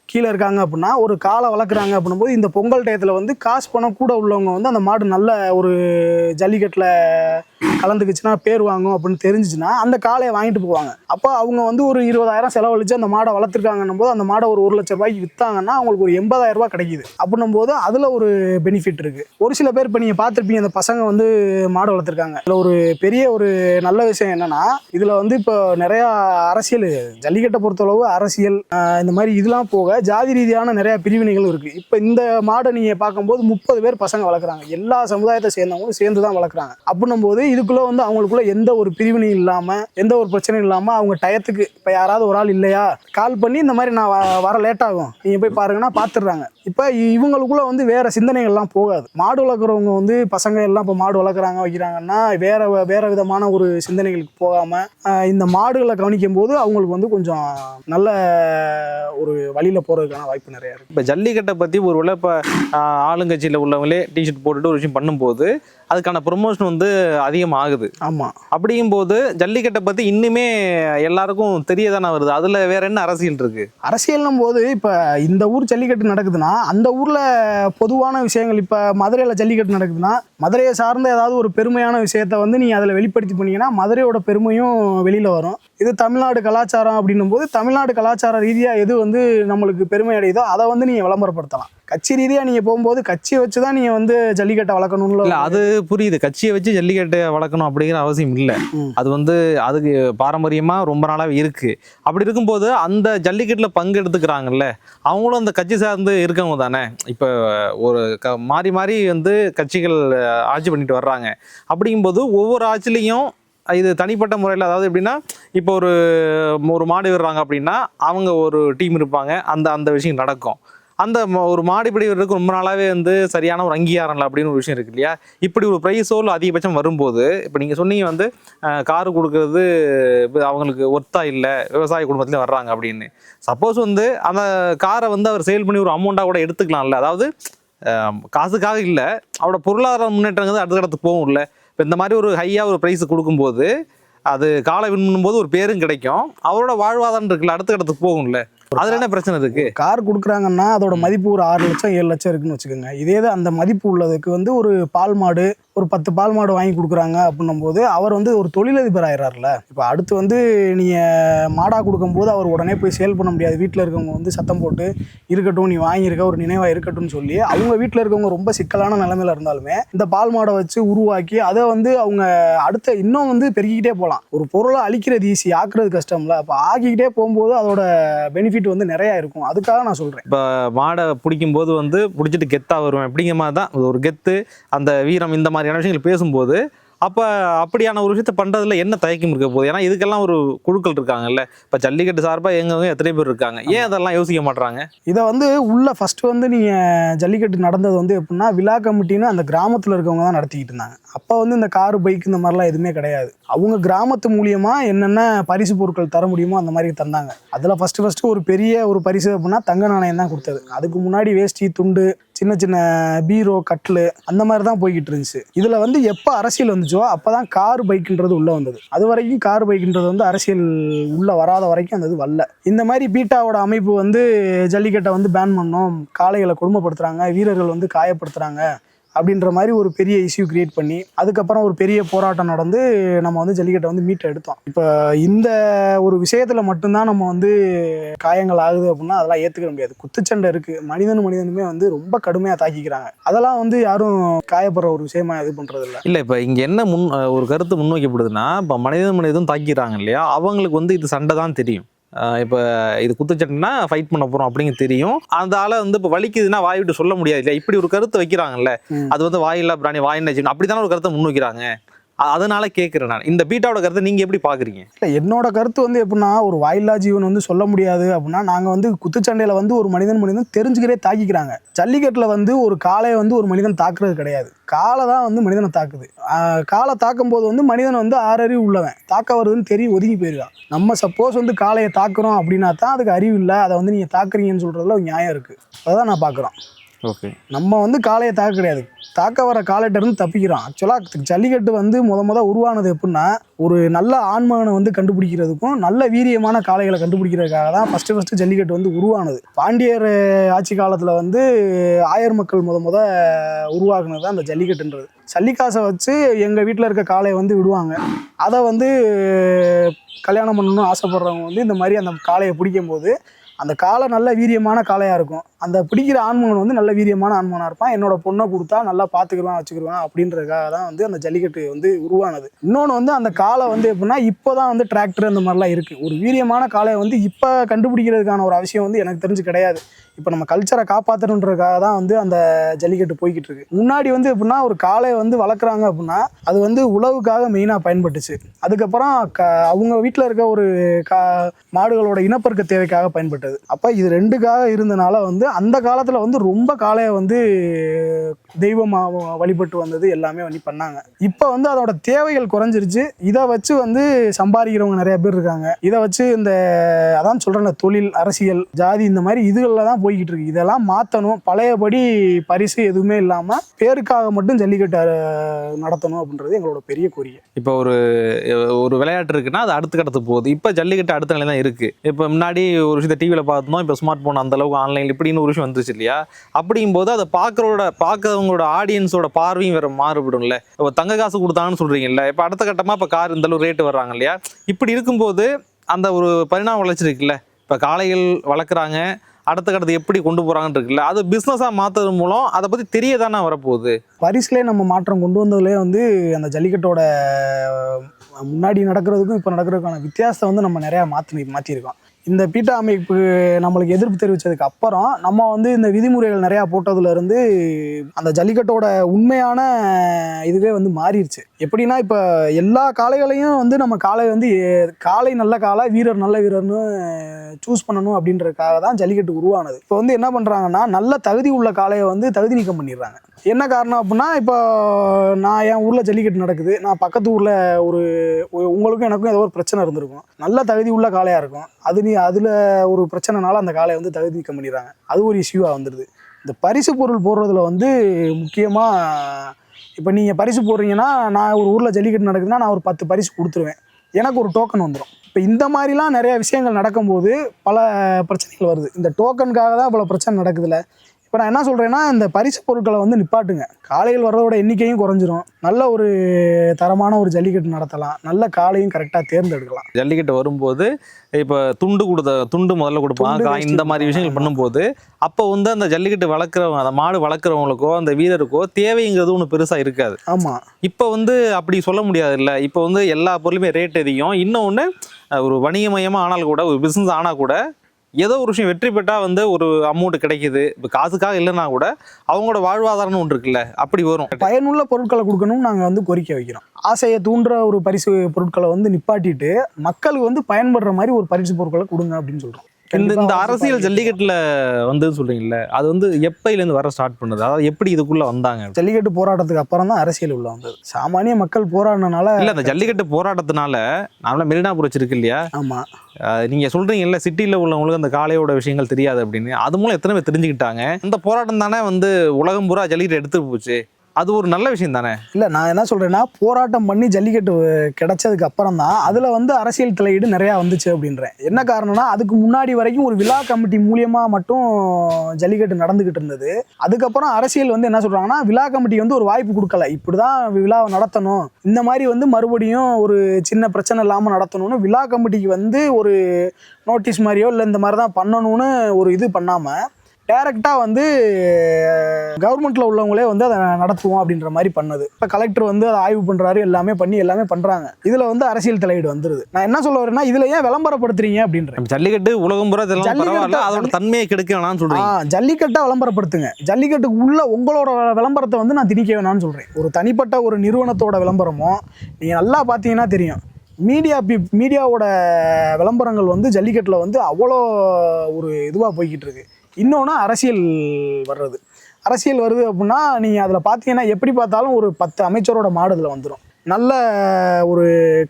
கீழே இருக்காங்க அப்படின்னா ஒரு காலை வளர்க்குறாங்க அப்படின்னும்போது இந்த பொங்கல் டயத்தில் வந்து காசு பணம் கூட உள்ளவங்க வந்து அந்த மாடு நல்ல ஒரு ஜல்லிக்கட்டில் கலந்துக்குச்சுன்னா பேர் வாங்கும் அப்படின்னு தெரிஞ்சிச்சுன்னா அந்த காளையை வாங்கிட்டு போவாங்க. அப்போ அவங்க வந்து ஒரு இருபதாயிரம் செலவழிச்சு அந்த மாடை வளர்த்துருக்காங்கன்னும் போது அந்த மாடை ஒரு ஒரு லட்ச ரூபாய்க்கு விற்றாங்கன்னா அவங்களுக்கு ஒரு எண்பதாயிரம் ரூபா கிடைக்குது. அப்படின்னும் போது அதில் ஒரு பெனிஃபிட் இருக்குது ஒரு சில பேர் இப்போ நீங்கள் பார்த்துருப்பீங்க அந்த பசங்க வந்து மாடு வளர்த்துருக்காங்க. இதில் ஒரு பெரிய ஒரு நல்ல விஷயம் என்னென்னா இதில் வந்து இப்போ நிறையா அரசியல் ஜல்லிக்கட்டை பொறுத்தளவு அரசியல் இந்த மாதிரி இதெல்லாம் போக ஜாதி ரீதியான நிறையா பிரிவினைகளும் இருக்குது இப்போ இந்த மாடை நீங்கள் பார்க்கும்போது முப்பது பேர் பசங்க வளர்க்குறாங்க. எல்லா சமுதாயத்தை சேர்ந்தவங்களும் சேர்ந்து தான் வளர்க்குறாங்க. அப்படின்னும் போது இதுக்குள்ளே வந்து அவங்களுக்குள்ள எந்த ஒரு பிரிவினையும் இல்லாமல் எந்த ஒரு பிரச்சனையும் இல்லாமல் அவங்க டயத்துக்கு இப்போ யாராவது ஒரு ஆள் இல்லையா? கால் பண்ணி இந்த மாதிரி நான் வ- வர லேட் ஆகும். நீங்கள் போய் பாருங்கன்னா பார்த்துடுறாங்க இப்போ இவங்களுக்குள்ள வந்து வேற சிந்தனைகள்லாம் போகாது. மாடு வளர்க்குறவங்க வந்து பசங்க எல்லாம் இப்போ மாடு வளர்க்குறாங்க வைக்கிறாங்கன்னா வேற வ- வேற விதமான ஒரு சிந்தனைகளுக்கு போகாமல் இந்த மாடுகளை கவனிக்கும் போது அவங்களுக்கு வந்து கொஞ்சம் நல்ல ஒரு வழியில் போகிறதுக்கான வாய்ப்பு நிறையா இருக்குது
இப்போ ஜல்லிக்கட்டை பற்றி ஒரு வேளை இப்போ ஆளுங்கட்சியில் உள்ளவங்களே டிஷர்ட் போட்டுட்டு ஒரு விஷயம் பண்ணும்போது அதுக்கான ப்ரொமோஷன் வந்து அதிகமாகுது.
ஆமாம்
அப்படிங்கும்போது ஜல்லிக்கட்டை பற்றி இன்னுமே எல்லாருக்கும் தெரிய தானே வருது. அதில் வேற என்ன அரசியல் இருக்கு?
அரசியல்னும் போது இப்போ இந்த ஊர் ஜல்லிக்கட்டு நடக்குதுன்னா அந்த ஊரில் பொதுவான விஷயங்கள் இப்போ மதுரையில் ஜல்லிக்கட்டு நடக்குதுன்னா மதுரையை சார்ந்த ஏதாவது ஒரு பெருமையான விஷயத்த வந்து நீங்கள் அதில் வெளிப்படுத்தி பண்ணீங்கன்னா மதுரையோட பெருமையும் வெளியில் வரும். இது தமிழ்நாடு கலாச்சாரம் அப்படின்னும் போது தமிழ்நாடு கலாச்சார ரீதியாக எது வந்து நம்மளுக்கு பெருமை அடையுதோ அதை வந்து நீங்கள் விளம்பரப்படுத்தலாம். கட்சி ரீதியாக நீங்கள் போகும்போது கட்சியை வச்சு தான் நீங்கள் வந்து ஜல்லிக்கட்டை வளர்க்கணும்ல
இல்லை அது புரியுது. கட்சியை வச்சு ஜல்லிக்கட்டை வளர்க்கணும் அப்படிங்கிற அவசியம் இல்லை. அது வந்து அதுக்கு பாரம்பரியமாக ரொம்ப நாளாவே இருக்கு. அப்படி இருக்கும்போது அந்த ஜல்லிக்கட்டில் பங்கு எடுத்துக்கிறாங்கல்ல அவங்களும் அந்த கட்சி சார்ந்து இருக்கவங்க தானே. இப்போ ஒரு க மாறி மாறி வந்து கட்சிகள் ஆட்சி பண்ணிட்டு வர்றாங்க. அப்படிங்கும்போது ஒவ்வொரு ஆட்சிலையும் இது தனிப்பட்ட முறையில் அதாவது எப்படின்னா இப்போ ஒரு ஒரு மாடு விடுறாங்க அப்படின்னா அவங்க ஒரு டீம் இருப்பாங்க. அந்த அந்த விஷயம் நடக்கும். அந்த ஒரு மாடிப்படிவர்களுக்கு ரொம்ப நாளாவே வந்து சரியான ஒரு அங்கீகாரம் இல்லை அப்படின்னு ஒரு விஷயம் இருக்கு இல்லையா? இப்படி ஒரு ப்ரைஸோ இல்லை அதிகபட்சம் வரும்போது இப்போ நீங்கள் சொன்னீங்க வந்து காரு கொடுக்கறது அவங்களுக்கு ஒர்த்தா இல்லை விவசாய குடும்பத்துலேயும் வர்றாங்க அப்படின்னு. சப்போஸ் வந்து அந்த காரை வந்து அவர் சேல் பண்ணி ஒரு அமௌண்ட்டாக கூட எடுத்துக்கலாம்ல. அதாவது காசுக்காக இல்லை அவரோட பொருளாதார முன்னேற்றங்கிறது அடுத்த இடத்துக்கு இல்லை. இப்போ இந்த மாதிரி ஒரு ஹையாக ஒரு ப்ரைஸ் கொடுக்கும்போது அது காலை வின் பண்ணும்போது ஒரு பேரும் கிடைக்கும். அவரோட வாழ்வாதாரம் இருக்குல்ல அடுத்த இடத்துக்கு போகும்ல. அதுல என்ன பிரச்சனை இருக்கு?
கார் கொடுக்குறாங்கன்னா அதோட மதிப்பு ஒரு ஆறு லட்சம் ஏழு லட்சம் இருக்குன்னு வச்சுக்கோங்க. இதே இது அந்த மதிப்பு உள்ளதுக்கு வந்து ஒரு பால் மாடு ஒரு பத்து பால் மாடு வாங்கி கொடுக்குறாங்க அப்படின்னும் போது அவர் வந்து ஒரு தொழிலதிபர் ஆயிடுறாருல இப்போ அடுத்து வந்து நீங்கள் மாடா கொடுக்கும்போது அவர் உடனே போய் சேல் பண்ண முடியாது. வீட்டில் இருக்கவங்க வந்து சத்தம் போட்டு இருக்கட்டும் நீ வாங்கியிருக்க ஒரு நினைவாக இருக்கட்டும்னு சொல்லி. அவங்க வீட்டில் இருக்கவங்க ரொம்ப சிக்கலான நிலமையில இருந்தாலுமே இந்த பால் மாடை வச்சு உருவாக்கி அதை வந்து அவங்க அடுத்த இன்னும் வந்து பெருகிக்கிட்டே போகலாம் ஒரு பொருளை அழிக்கிறது ஈஸி ஆக்குறது கஷ்டம்ல. அப்போ ஆக்கிக்கிட்டே போகும்போது அதோட பெனிஃபிட் வந்து நிறையா இருக்கும். அதுக்காக நான் சொல்கிறேன்
இப்போ மாடை பிடிக்கும்போது வந்து பிடிச்சிட்டு கெத்தாக வருவேன். அப்படிங்கிற மாதிரி தான் ஒரு கெத்து அந்த வீரம் இந்த மாதிரி மாதிரியான விஷயங்கள் பேசும்போது அப்போ அப்படியான ஒரு விஷயத்த பண்ணுறதுல என்ன தயக்கம் இருக்க போகுது? ஏன்னா இதுக்கெல்லாம் ஒரு குழுக்கள் இருக்காங்கல்ல. இப்போ ஜல்லிக்கட்டு சார்பாக எங்கவங்க எத்தனை பேர் இருக்காங்க? ஏன் அதெல்லாம் யோசிக்க மாட்றாங்க?
இதை வந்து உள்ள ஃபர்ஸ்ட் வந்து நீங்கள் ஜல்லிக்கட்டு நடந்தது வந்து எப்படின்னா விழா கமிட்டின்னு அந்த கிராமத்தில் இருக்கவங்க தான் நடத்திக்கிட்டு இருந்தாங்க. அப்போ வந்து இந்த காரு பைக் இந்த மாதிரிலாம் எதுவுமே கிடையாது. அவங்க கிராமத்து மூலியமாக என்னென்ன பரிசு பொருட்கள் தர முடியுமோ அந்த மாதிரி தந்தாங்க. அதில் ஃபஸ்ட்டு ஃபஸ்ட்டு ஒரு பெரிய ஒரு பரிசு அப்படின்னா தங்க நாணயம் தான் கொடுத்தது. அதுக்கு முன்னாடி வேஷ்டி துண்டு சின்ன சின்ன பீரோ கட்லு அந்த மாதிரி தான் போய்கிட்டு இருந்துச்சு. இதில் வந்து எப்போ அரசியல் வந்துச்சோ அப்போ தான் கார் பைக்குன்றது உள்ளே வந்தது. அது வரைக்கும் கார் பைக்குன்றது வந்து அரசியல் உள்ளே வராத வரைக்கும் அந்த இது வரல. இந்த மாதிரி பீட்டாவோட அமைப்பு வந்து ஜல்லிக்கட்டை வந்து பேன் பண்ணோம். காளைகளை கொடுமைப்படுத்துகிறாங்க வீரர்கள் வந்து காயப்படுத்துகிறாங்க அப்படின்ற மாதிரி ஒரு பெரிய இஷ்யூ கிரியேட் பண்ணி அதுக்கப்புறம் ஒரு பெரிய போராட்டம் நடந்து நம்ம வந்து ஜல்லிக்கட்டை வந்து மீட் எடுத்தோம். இப்போ இந்த ஒரு விஷயத்தில் மட்டும்தான் நம்ம வந்து காயங்கள் ஆகுது அப்படின்னா அதெல்லாம் ஏற்றுக்க முடியாது. குத்துச்சண்டை இருக்குது மனிதன் மனிதனுமே வந்து ரொம்ப கடுமையாக தாக்கிக்கிறாங்க. அதெல்லாம் வந்து யாரும் காயப்படுற ஒரு விஷயமா இது பண்ணுறது இல்லை
இல்லை இப்போ இங்கே என்ன முன் ஒரு கருத்து முன்வைக்கப்படுதுன்னா இப்போ மனிதன் மனிதன் தாக்கிக்கிறாங்க இல்லையா? அவங்களுக்கு வந்து இது சண்டை தான் தெரியும். இப்போ இது குத்துச்சண்டைனா ஃபைட் பண்ண போகிறோம் அப்படிங்க தெரியும். அந்த ஆளை வந்து இப்போ வலிக்குதுன்னா வாய் விட்டு சொல்ல முடியாது இல்லையா? இப்படி ஒரு கருத்து வைக்கிறாங்கல்ல. அது வந்து வாயில்லா பிராணி வாய் நச்சு அப்படி தானே ஒரு கருத்தை முன்வைக்கிறாங்க. அ- அதனால கேட்குறேன் நான். இந்த பீட்டாவோட கருத்தை நீங்கள் எப்படி பார்க்குறீங்க
இல்லை என்னோட கருத்து வந்து எப்படின்னா ஒரு வாயில்லா ஜீவன் வந்து சொல்ல முடியாது அப்படின்னா நாங்கள் வந்து குத்துச்சண்டையில் வந்து ஒரு மனிதன் மனிதன் தெரிஞ்சுக்கிட்டே தாக்கிக்கிறாங்க. ஜல்லிக்கட்டில் வந்து ஒரு காளையை வந்து ஒரு மனிதன் தாக்குறது கிடையாது. காலை தான் வந்து மனிதனை தாக்குது. காலை தாக்கும் போது வந்து மனிதன் வந்து ஆறறிவு உள்ளவன். தாக்க வருதுன்னு தெரியும் ஒதுங்கி போயிருக்கான். நம்ம சப்போஸ் வந்து காளையை தாக்குறோம் அப்படின்னா தான் அதுக்கு அறிவு இல்லை. அதை வந்து நீங்கள் தாக்குறீங்கன்னு சொல்கிறதுல ஒரு நியாயம் இருக்குது அதை தான் நான் பார்க்குறோம்
ஓகே.
நம்ம வந்து காளையை தாக்க கிடையாது. தாக்க வர காளையிட்டருந்து தப்பிக்கிறோம். ஆக்சுவலாக ஜல்லிக்கட்டு வந்து முத முத உருவானது எப்படின்னா ஒரு நல்ல ஆண்மகனை வந்து கண்டுபிடிக்கிறதுக்கும் நல்ல வீரியமான காளைகளை கண்டுபிடிக்கிறதுக்காக தான் ஃபஸ்ட்டு ஃபஸ்ட்டு ஜல்லிக்கட்டு வந்து உருவானது. பாண்டியர் ஆட்சி காலத்தில் வந்து ஆயர் மக்கள் முத முத உருவாக்குனது தான் அந்த ஜல்லிக்கட்டுன்றது. சல்லிக்காசை வச்சு எங்கள் வீட்டில் இருக்க காளையை வந்து விடுவாங்க. அதை வந்து கல்யாணம் பண்ணணும்னு ஆசைப்படுறவங்க வந்து இந்த மாதிரி அந்த காளையை பிடிக்கும் போது அந்த காளை நல்ல வீரியமான காளையாக இருக்கும். அந்த பிடிக்கிற ஆண்மகன் வந்து நல்ல வீரியமான ஆண்மகனாக இருப்பான். என்னோட பொண்ணை கொடுத்தா நல்லா பார்த்துக்கிருவான் வச்சுக்கிருவான் அப்படின்றதுக்காக தான் வந்து அந்த ஜல்லிக்கட்டு வந்து உருவானது. இன்னொன்று வந்து அந்த காளை வந்து எப்படின்னா இப்போ தான் வந்து டிராக்டர் அந்த மாதிரிலாம் இருக்குது ஒரு வீரியமான காளையை வந்து இப்போ கண்டுபிடிக்கிறதுக்கான ஒரு அவசியம் வந்து எனக்கு தெரிஞ்சு கிடையாது. இப்போ நம்ம கல்ச்சரை காப்பாற்றணுன்றதுக்காக தான் வந்து அந்த ஜல்லிக்கட்டு போய்கிட்டு இருக்கு. முன்னாடி வந்து எப்படின்னா ஒரு காளையை வந்து வளர்க்குறாங்க அப்படின்னா அது வந்து உழவுக்காக மெயினாக பயன்பட்டுச்சு. அதுக்கப்புறம் க அவங்க வீட்டில் இருக்க ஒரு கா மாடுகளோட இனப்பெருக்க தேவைக்காக ஏற்பட்டது அப்போ இது ரெண்டுக்காக இருந்தனால வந்து அந்த காலத்தில் வந்து ரொம்ப காலையை வந்து தெய்வமாக வழிபட்டு வந்தது எல்லாமே வந்து பண்ணாங்க. இப்போ வந்து அதோட தேவைகள் குறைஞ்சிருச்சு. இதை வச்சு வந்து சம்பாதிக்கிறவங்க நிறைய பேர் இருக்காங்க. இதை வச்சு இந்த அதான் சொல்கிறேன் தொழில் அரசியல் ஜாதி இந்த மாதிரி இதுகளில் தான் போய்கிட்டு இருக்கு. இதெல்லாம் மாற்றணும் பழையபடி பரிசு எதுவுமே இல்லாமல் பேருக்காக மட்டும் ஜல்லிக்கட்டு நடத்தணும் அப்படின்றது எங்களோட பெரிய கோரிக்கை.
இப்போ ஒரு ஒரு விளையாட்டு இருக்குன்னா அது அடுத்த கட்டத்துக்கு போகுது. இப்போ ஜல்லிக்கட்டு அடுத்த நிலை தான் இருக்கு. இப்போ முன்னாடி ஒரு விஷயத்தை டிவியில் பார்த்தோம். இப்போ ஸ்மார்ட் ஃபோன் அந்த அளவுக்கு இப்படின்னு ஒரு விஷயம் வந்துச்சு இல்லையா? அப்படிங்கும்போது அதை பார்க்குறோட பார்க்கறவங்களோட ஆடியன்ஸோட பார்வையும் வேறு மாறுபடும்ல. இப்போ தங்க காசு கொடுத்தாங்கன்னு சொல்கிறீங்கல்ல இப்போ அடுத்த கட்டமாக இப்போ கார் இந்த அளவு ரேட்டு வர்றாங்க இல்லையா? இப்படி இருக்கும்போது அந்த ஒரு பரிணாம வளர்ச்சி இருக்குல்ல. இப்போ காளைகள் வளர்க்குறாங்க. அடுத்த கட்டத்தை எப்படி கொண்டு போகிறாங்கன்னு இருக்குல்ல. அது பிஸ்னஸாக மாற்றுறது மூலம் அதை பற்றி தெரிய தானே வரப்போகுது?
பரிசுலேயே நம்ம மாற்றம் கொண்டு வந்ததுலேயே வந்து அந்த ஜல்லிக்கட்டோட முன்னாடி நடக்கிறதுக்கும் இப்போ நடக்கிறதுக்கான வித்தியாசத்தை வந்து நம்ம நிறையா மாற்றி மாற்றிருக்கோம் இந்த பீட்டா அமைப்பு நம்மளுக்கு எதிர்ப்பு தெரிவித்ததுக்கு அப்புறம் நம்ம வந்து இந்த விதிமுறைகள் நிறையா போட்டதுலேருந்து அந்த ஜல்லிக்கட்டோட உண்மையான இதுவே வந்து மாறிடுச்சு. எப்படின்னா இப்போ எல்லா காளைகளையும் வந்து நம்ம காளை வந்து எ- காளை நல்ல காளை வீரர் நல்ல வீரர்னு சூஸ் பண்ணணும் அப்படின்றதுக்காக தான் ஜல்லிக்கட்டு உருவானது. இப்போ வந்து என்ன பண்ணுறாங்கன்னா நல்ல தகுதி உள்ள காளையை வந்து தகுதி நீக்கம் பண்ணிடுறாங்க. என்ன காரணம் அப்படின்னா இப்போ நான் என் ஊரில் ஜல்லிக்கட்டு நடக்குது. நான் பக்கத்து ஊரில் ஒரு ஒரு- உங்களுக்கும் எனக்கும் ஏதோ ஒரு பிரச்சனை இருந்திருக்கும். நல்ல தகுதி உள்ள காளையாக இருக்கும். அது நீ அதில் ஒரு பிரச்சனைனால அந்த காளையை வந்து தகுதி நீக்கம் பண்ணிடுறாங்க. அது ஒரு இஷ்யூவாக வந்துடுது. இந்த பரிசு பொருள் போடுறதுல வந்து முக்கியமாக இப்போ நீங்கள் பரிசு போடுறீங்கன்னா நான் ஒரு ஊரில் ஜல்லிக்கட்டு நடக்குதுன்னா நான் ஒரு பத்து பரிசு கொடுத்துருவேன். எனக்கு ஒரு டோக்கன் வந்துடும் இப்போ இந்த மாதிரிலாம் நிறைய விஷயங்கள் நடக்கும்போது பல பிரச்சனைகள் வருது. இந்த டோக்கனுக்காக தான் பல பிரச்சனை நடக்குதுல்ல. இப்போ நான் என்ன சொல்கிறேன்னா இந்த பரிசு பொருட்களை வந்து நிப்பாட்டுங்க. காளைகள் வர்றதோட எண்ணிக்கையும் குறைஞ்சிரும். நல்ல ஒரு தரமான ஒரு ஜல்லிக்கட்டு நடத்தலாம். நல்ல காளையும் கரெக்டாக தேர்ந்தெடுக்கலாம்.
ஜல்லிக்கட்டு வரும்போது இப்போ துண்டு கொடுத்த துண்டு முதல்ல கொடுப்பாங்க. இந்த மாதிரி விஷயங்கள். பண்ணும்போது அப்போ வந்து அந்த ஜல்லிக்கட்டு வளர்க்குறவங்க அந்த மாடு வளர்க்குறவங்களுக்கோ அந்த வீரருக்கோ தேவைங்கிறது ஒன்று பெருசாக இருக்காது.
ஆமாம்
இப்போ வந்து அப்படி சொல்ல முடியாது இல்லை இப்போ வந்து எல்லா பொருளுமே ரேட் அதிகம். இன்னொன்று ஒரு வணிகமயமாக ஆனால் கூட ஒரு பிஸ்னஸ் ஆனால் கூட ஏதோ ஒரு விஷயம் வெற்றி பெற்றால் வந்து ஒரு அமௌண்ட் கிடைக்குது. இப்போ காசுக்காக இல்லைன்னா கூட அவங்களோட வாழ்வாதாரம்னு ஒன்று இருக்குல்ல அப்படி வரும்.
பயனுள்ள பொருட்களை கொடுக்கணும்னு நாங்கள் வந்து கோரிக்கை வைக்கிறோம். ஆசையை தூண்டுற ஒரு பரிசு பொருட்களை வந்து நிப்பாட்டிட்டு மக்களுக்கு வந்து பயன்படுற மாதிரி ஒரு பரிசு பொருட்களை கொடுங்க அப்படின்னு சொல்கிறோம்
இந்த இந்த அரசியல் ஜல்லிக்கட்டுல வந்து சொல்றீங்கல்ல அது வந்து எப்பையிலேருந்து வர ஸ்டார்ட் பண்ணுது? அதாவது எப்படி இதுக்குள்ள வந்தாங்க?
ஜல்லிக்கட்டு போராட்டத்துக்கு அப்புறம் தான் அரசியல் உள்ள வந்தது. சாமானிய மக்கள் போராடினால
இல்ல அந்த ஜல்லிக்கட்டு போராட்டத்தினால நாமளா மெரினாபுரம் இருக்கு இல்லையா? அஹ் நீங்க சொல்றீங்கல்ல சிட்டில உள்ளவங்களுக்கு அந்த காளையோட விஷயங்கள் தெரியாது அப்படின்னு. அது மூலம் எத்தனை பேர் தெரிஞ்சுக்கிட்டாங்க? இந்த போராட்டம் தானே வந்து உலகம் பூரா ஜல்லிக்கட்டு எடுத்துட்டு போச்சு. அது ஒரு நல்ல விஷயம் தானே?
இல்லை நான் என்ன சொல்கிறேன்னா போராட்டம் பண்ணி ஜல்லிக்கட்டு கிடைச்சதுக்கு அப்புறம் தான் அதில் வந்து அரசியல் தலையீடு நிறையா வந்துச்சு அப்படின்றேன். என்ன காரணம்னா அதுக்கு முன்னாடி வரைக்கும் ஒரு விழா கமிட்டி மூலியமாக மட்டும் ஜல்லிக்கட்டு நடந்துக்கிட்டு இருந்தது. அதுக்கப்புறம் அரசியல் வந்து என்ன சொல்கிறாங்கன்னா விழா கமிட்டி வந்து ஒரு வாய்ப்பு கொடுக்கல. இப்படி தான் விழாவை நடத்தணும். இந்த மாதிரி வந்து மறுபடியும் ஒரு சின்ன பிரச்சனை இல்லாமல் நடத்தணும்னு விழா கமிட்டிக்கு வந்து ஒரு நோட்டீஸ் மாதிரியோ இல்லை இந்த மாதிரி தான் பண்ணணும்னு ஒரு இது பண்ணாமல் டைரெக்டாக வந்து கவர்மெண்ட்டில் உள்ளவங்களே வந்து அதை நடத்துவோம் அப்படின்ற மாதிரி பண்ணது. இப்போ கலெக்டர் வந்து அதை ஆய்வு பண்ணுறாரு எல்லாமே பண்ணி எல்லாமே பண்ணுறாங்க இதில் வந்து அரசியல் தலையீடு வந்துருது. நான் என்ன சொல்ல வரேன்னா இதில் ஏன் விளம்பரப்படுத்துறீங்க அப்படின்றேன்.
நம்ம ஜல்லிக்கட்டு உலகம் பூரா
ஜல்லிக்கட்டு-
அதோட தன்மையை கெடுக்க வேணாம்னு
ஆ
சொல்றீங்க
ஜல்லிக்கட்டை விளம்பரப்படுத்துங்க. ஜல்லிக்கட்டுக்கு உள்ள உங்களோட விளம்பரத்தை வந்து நான் திணிக்க வேணாம்னு சொல்கிறேன் ஒரு தனிப்பட்ட ஒரு நிறுவனத்தோட விளம்பரமோ நீங்கள் நல்லா பார்த்தீங்கன்னா தெரியும். மீடியா பி மீடியாவோட விளம்பரங்கள் வந்து ஜல்லிக்கட்டில் வந்து அவ்வளோ ஒரு இதுவாக போய்கிட்டு இருக்கு. இன்னொன்று அரசியல் வர்றது. அரசியல் வருது அப்படின்னா நீங்கள் அதில் பார்த்தீங்கன்னா எப்படி பார்த்தாலும் ஒரு பத்து அமைச்சரோட மாடு இதில் வந்துடும் நல்ல ஒரு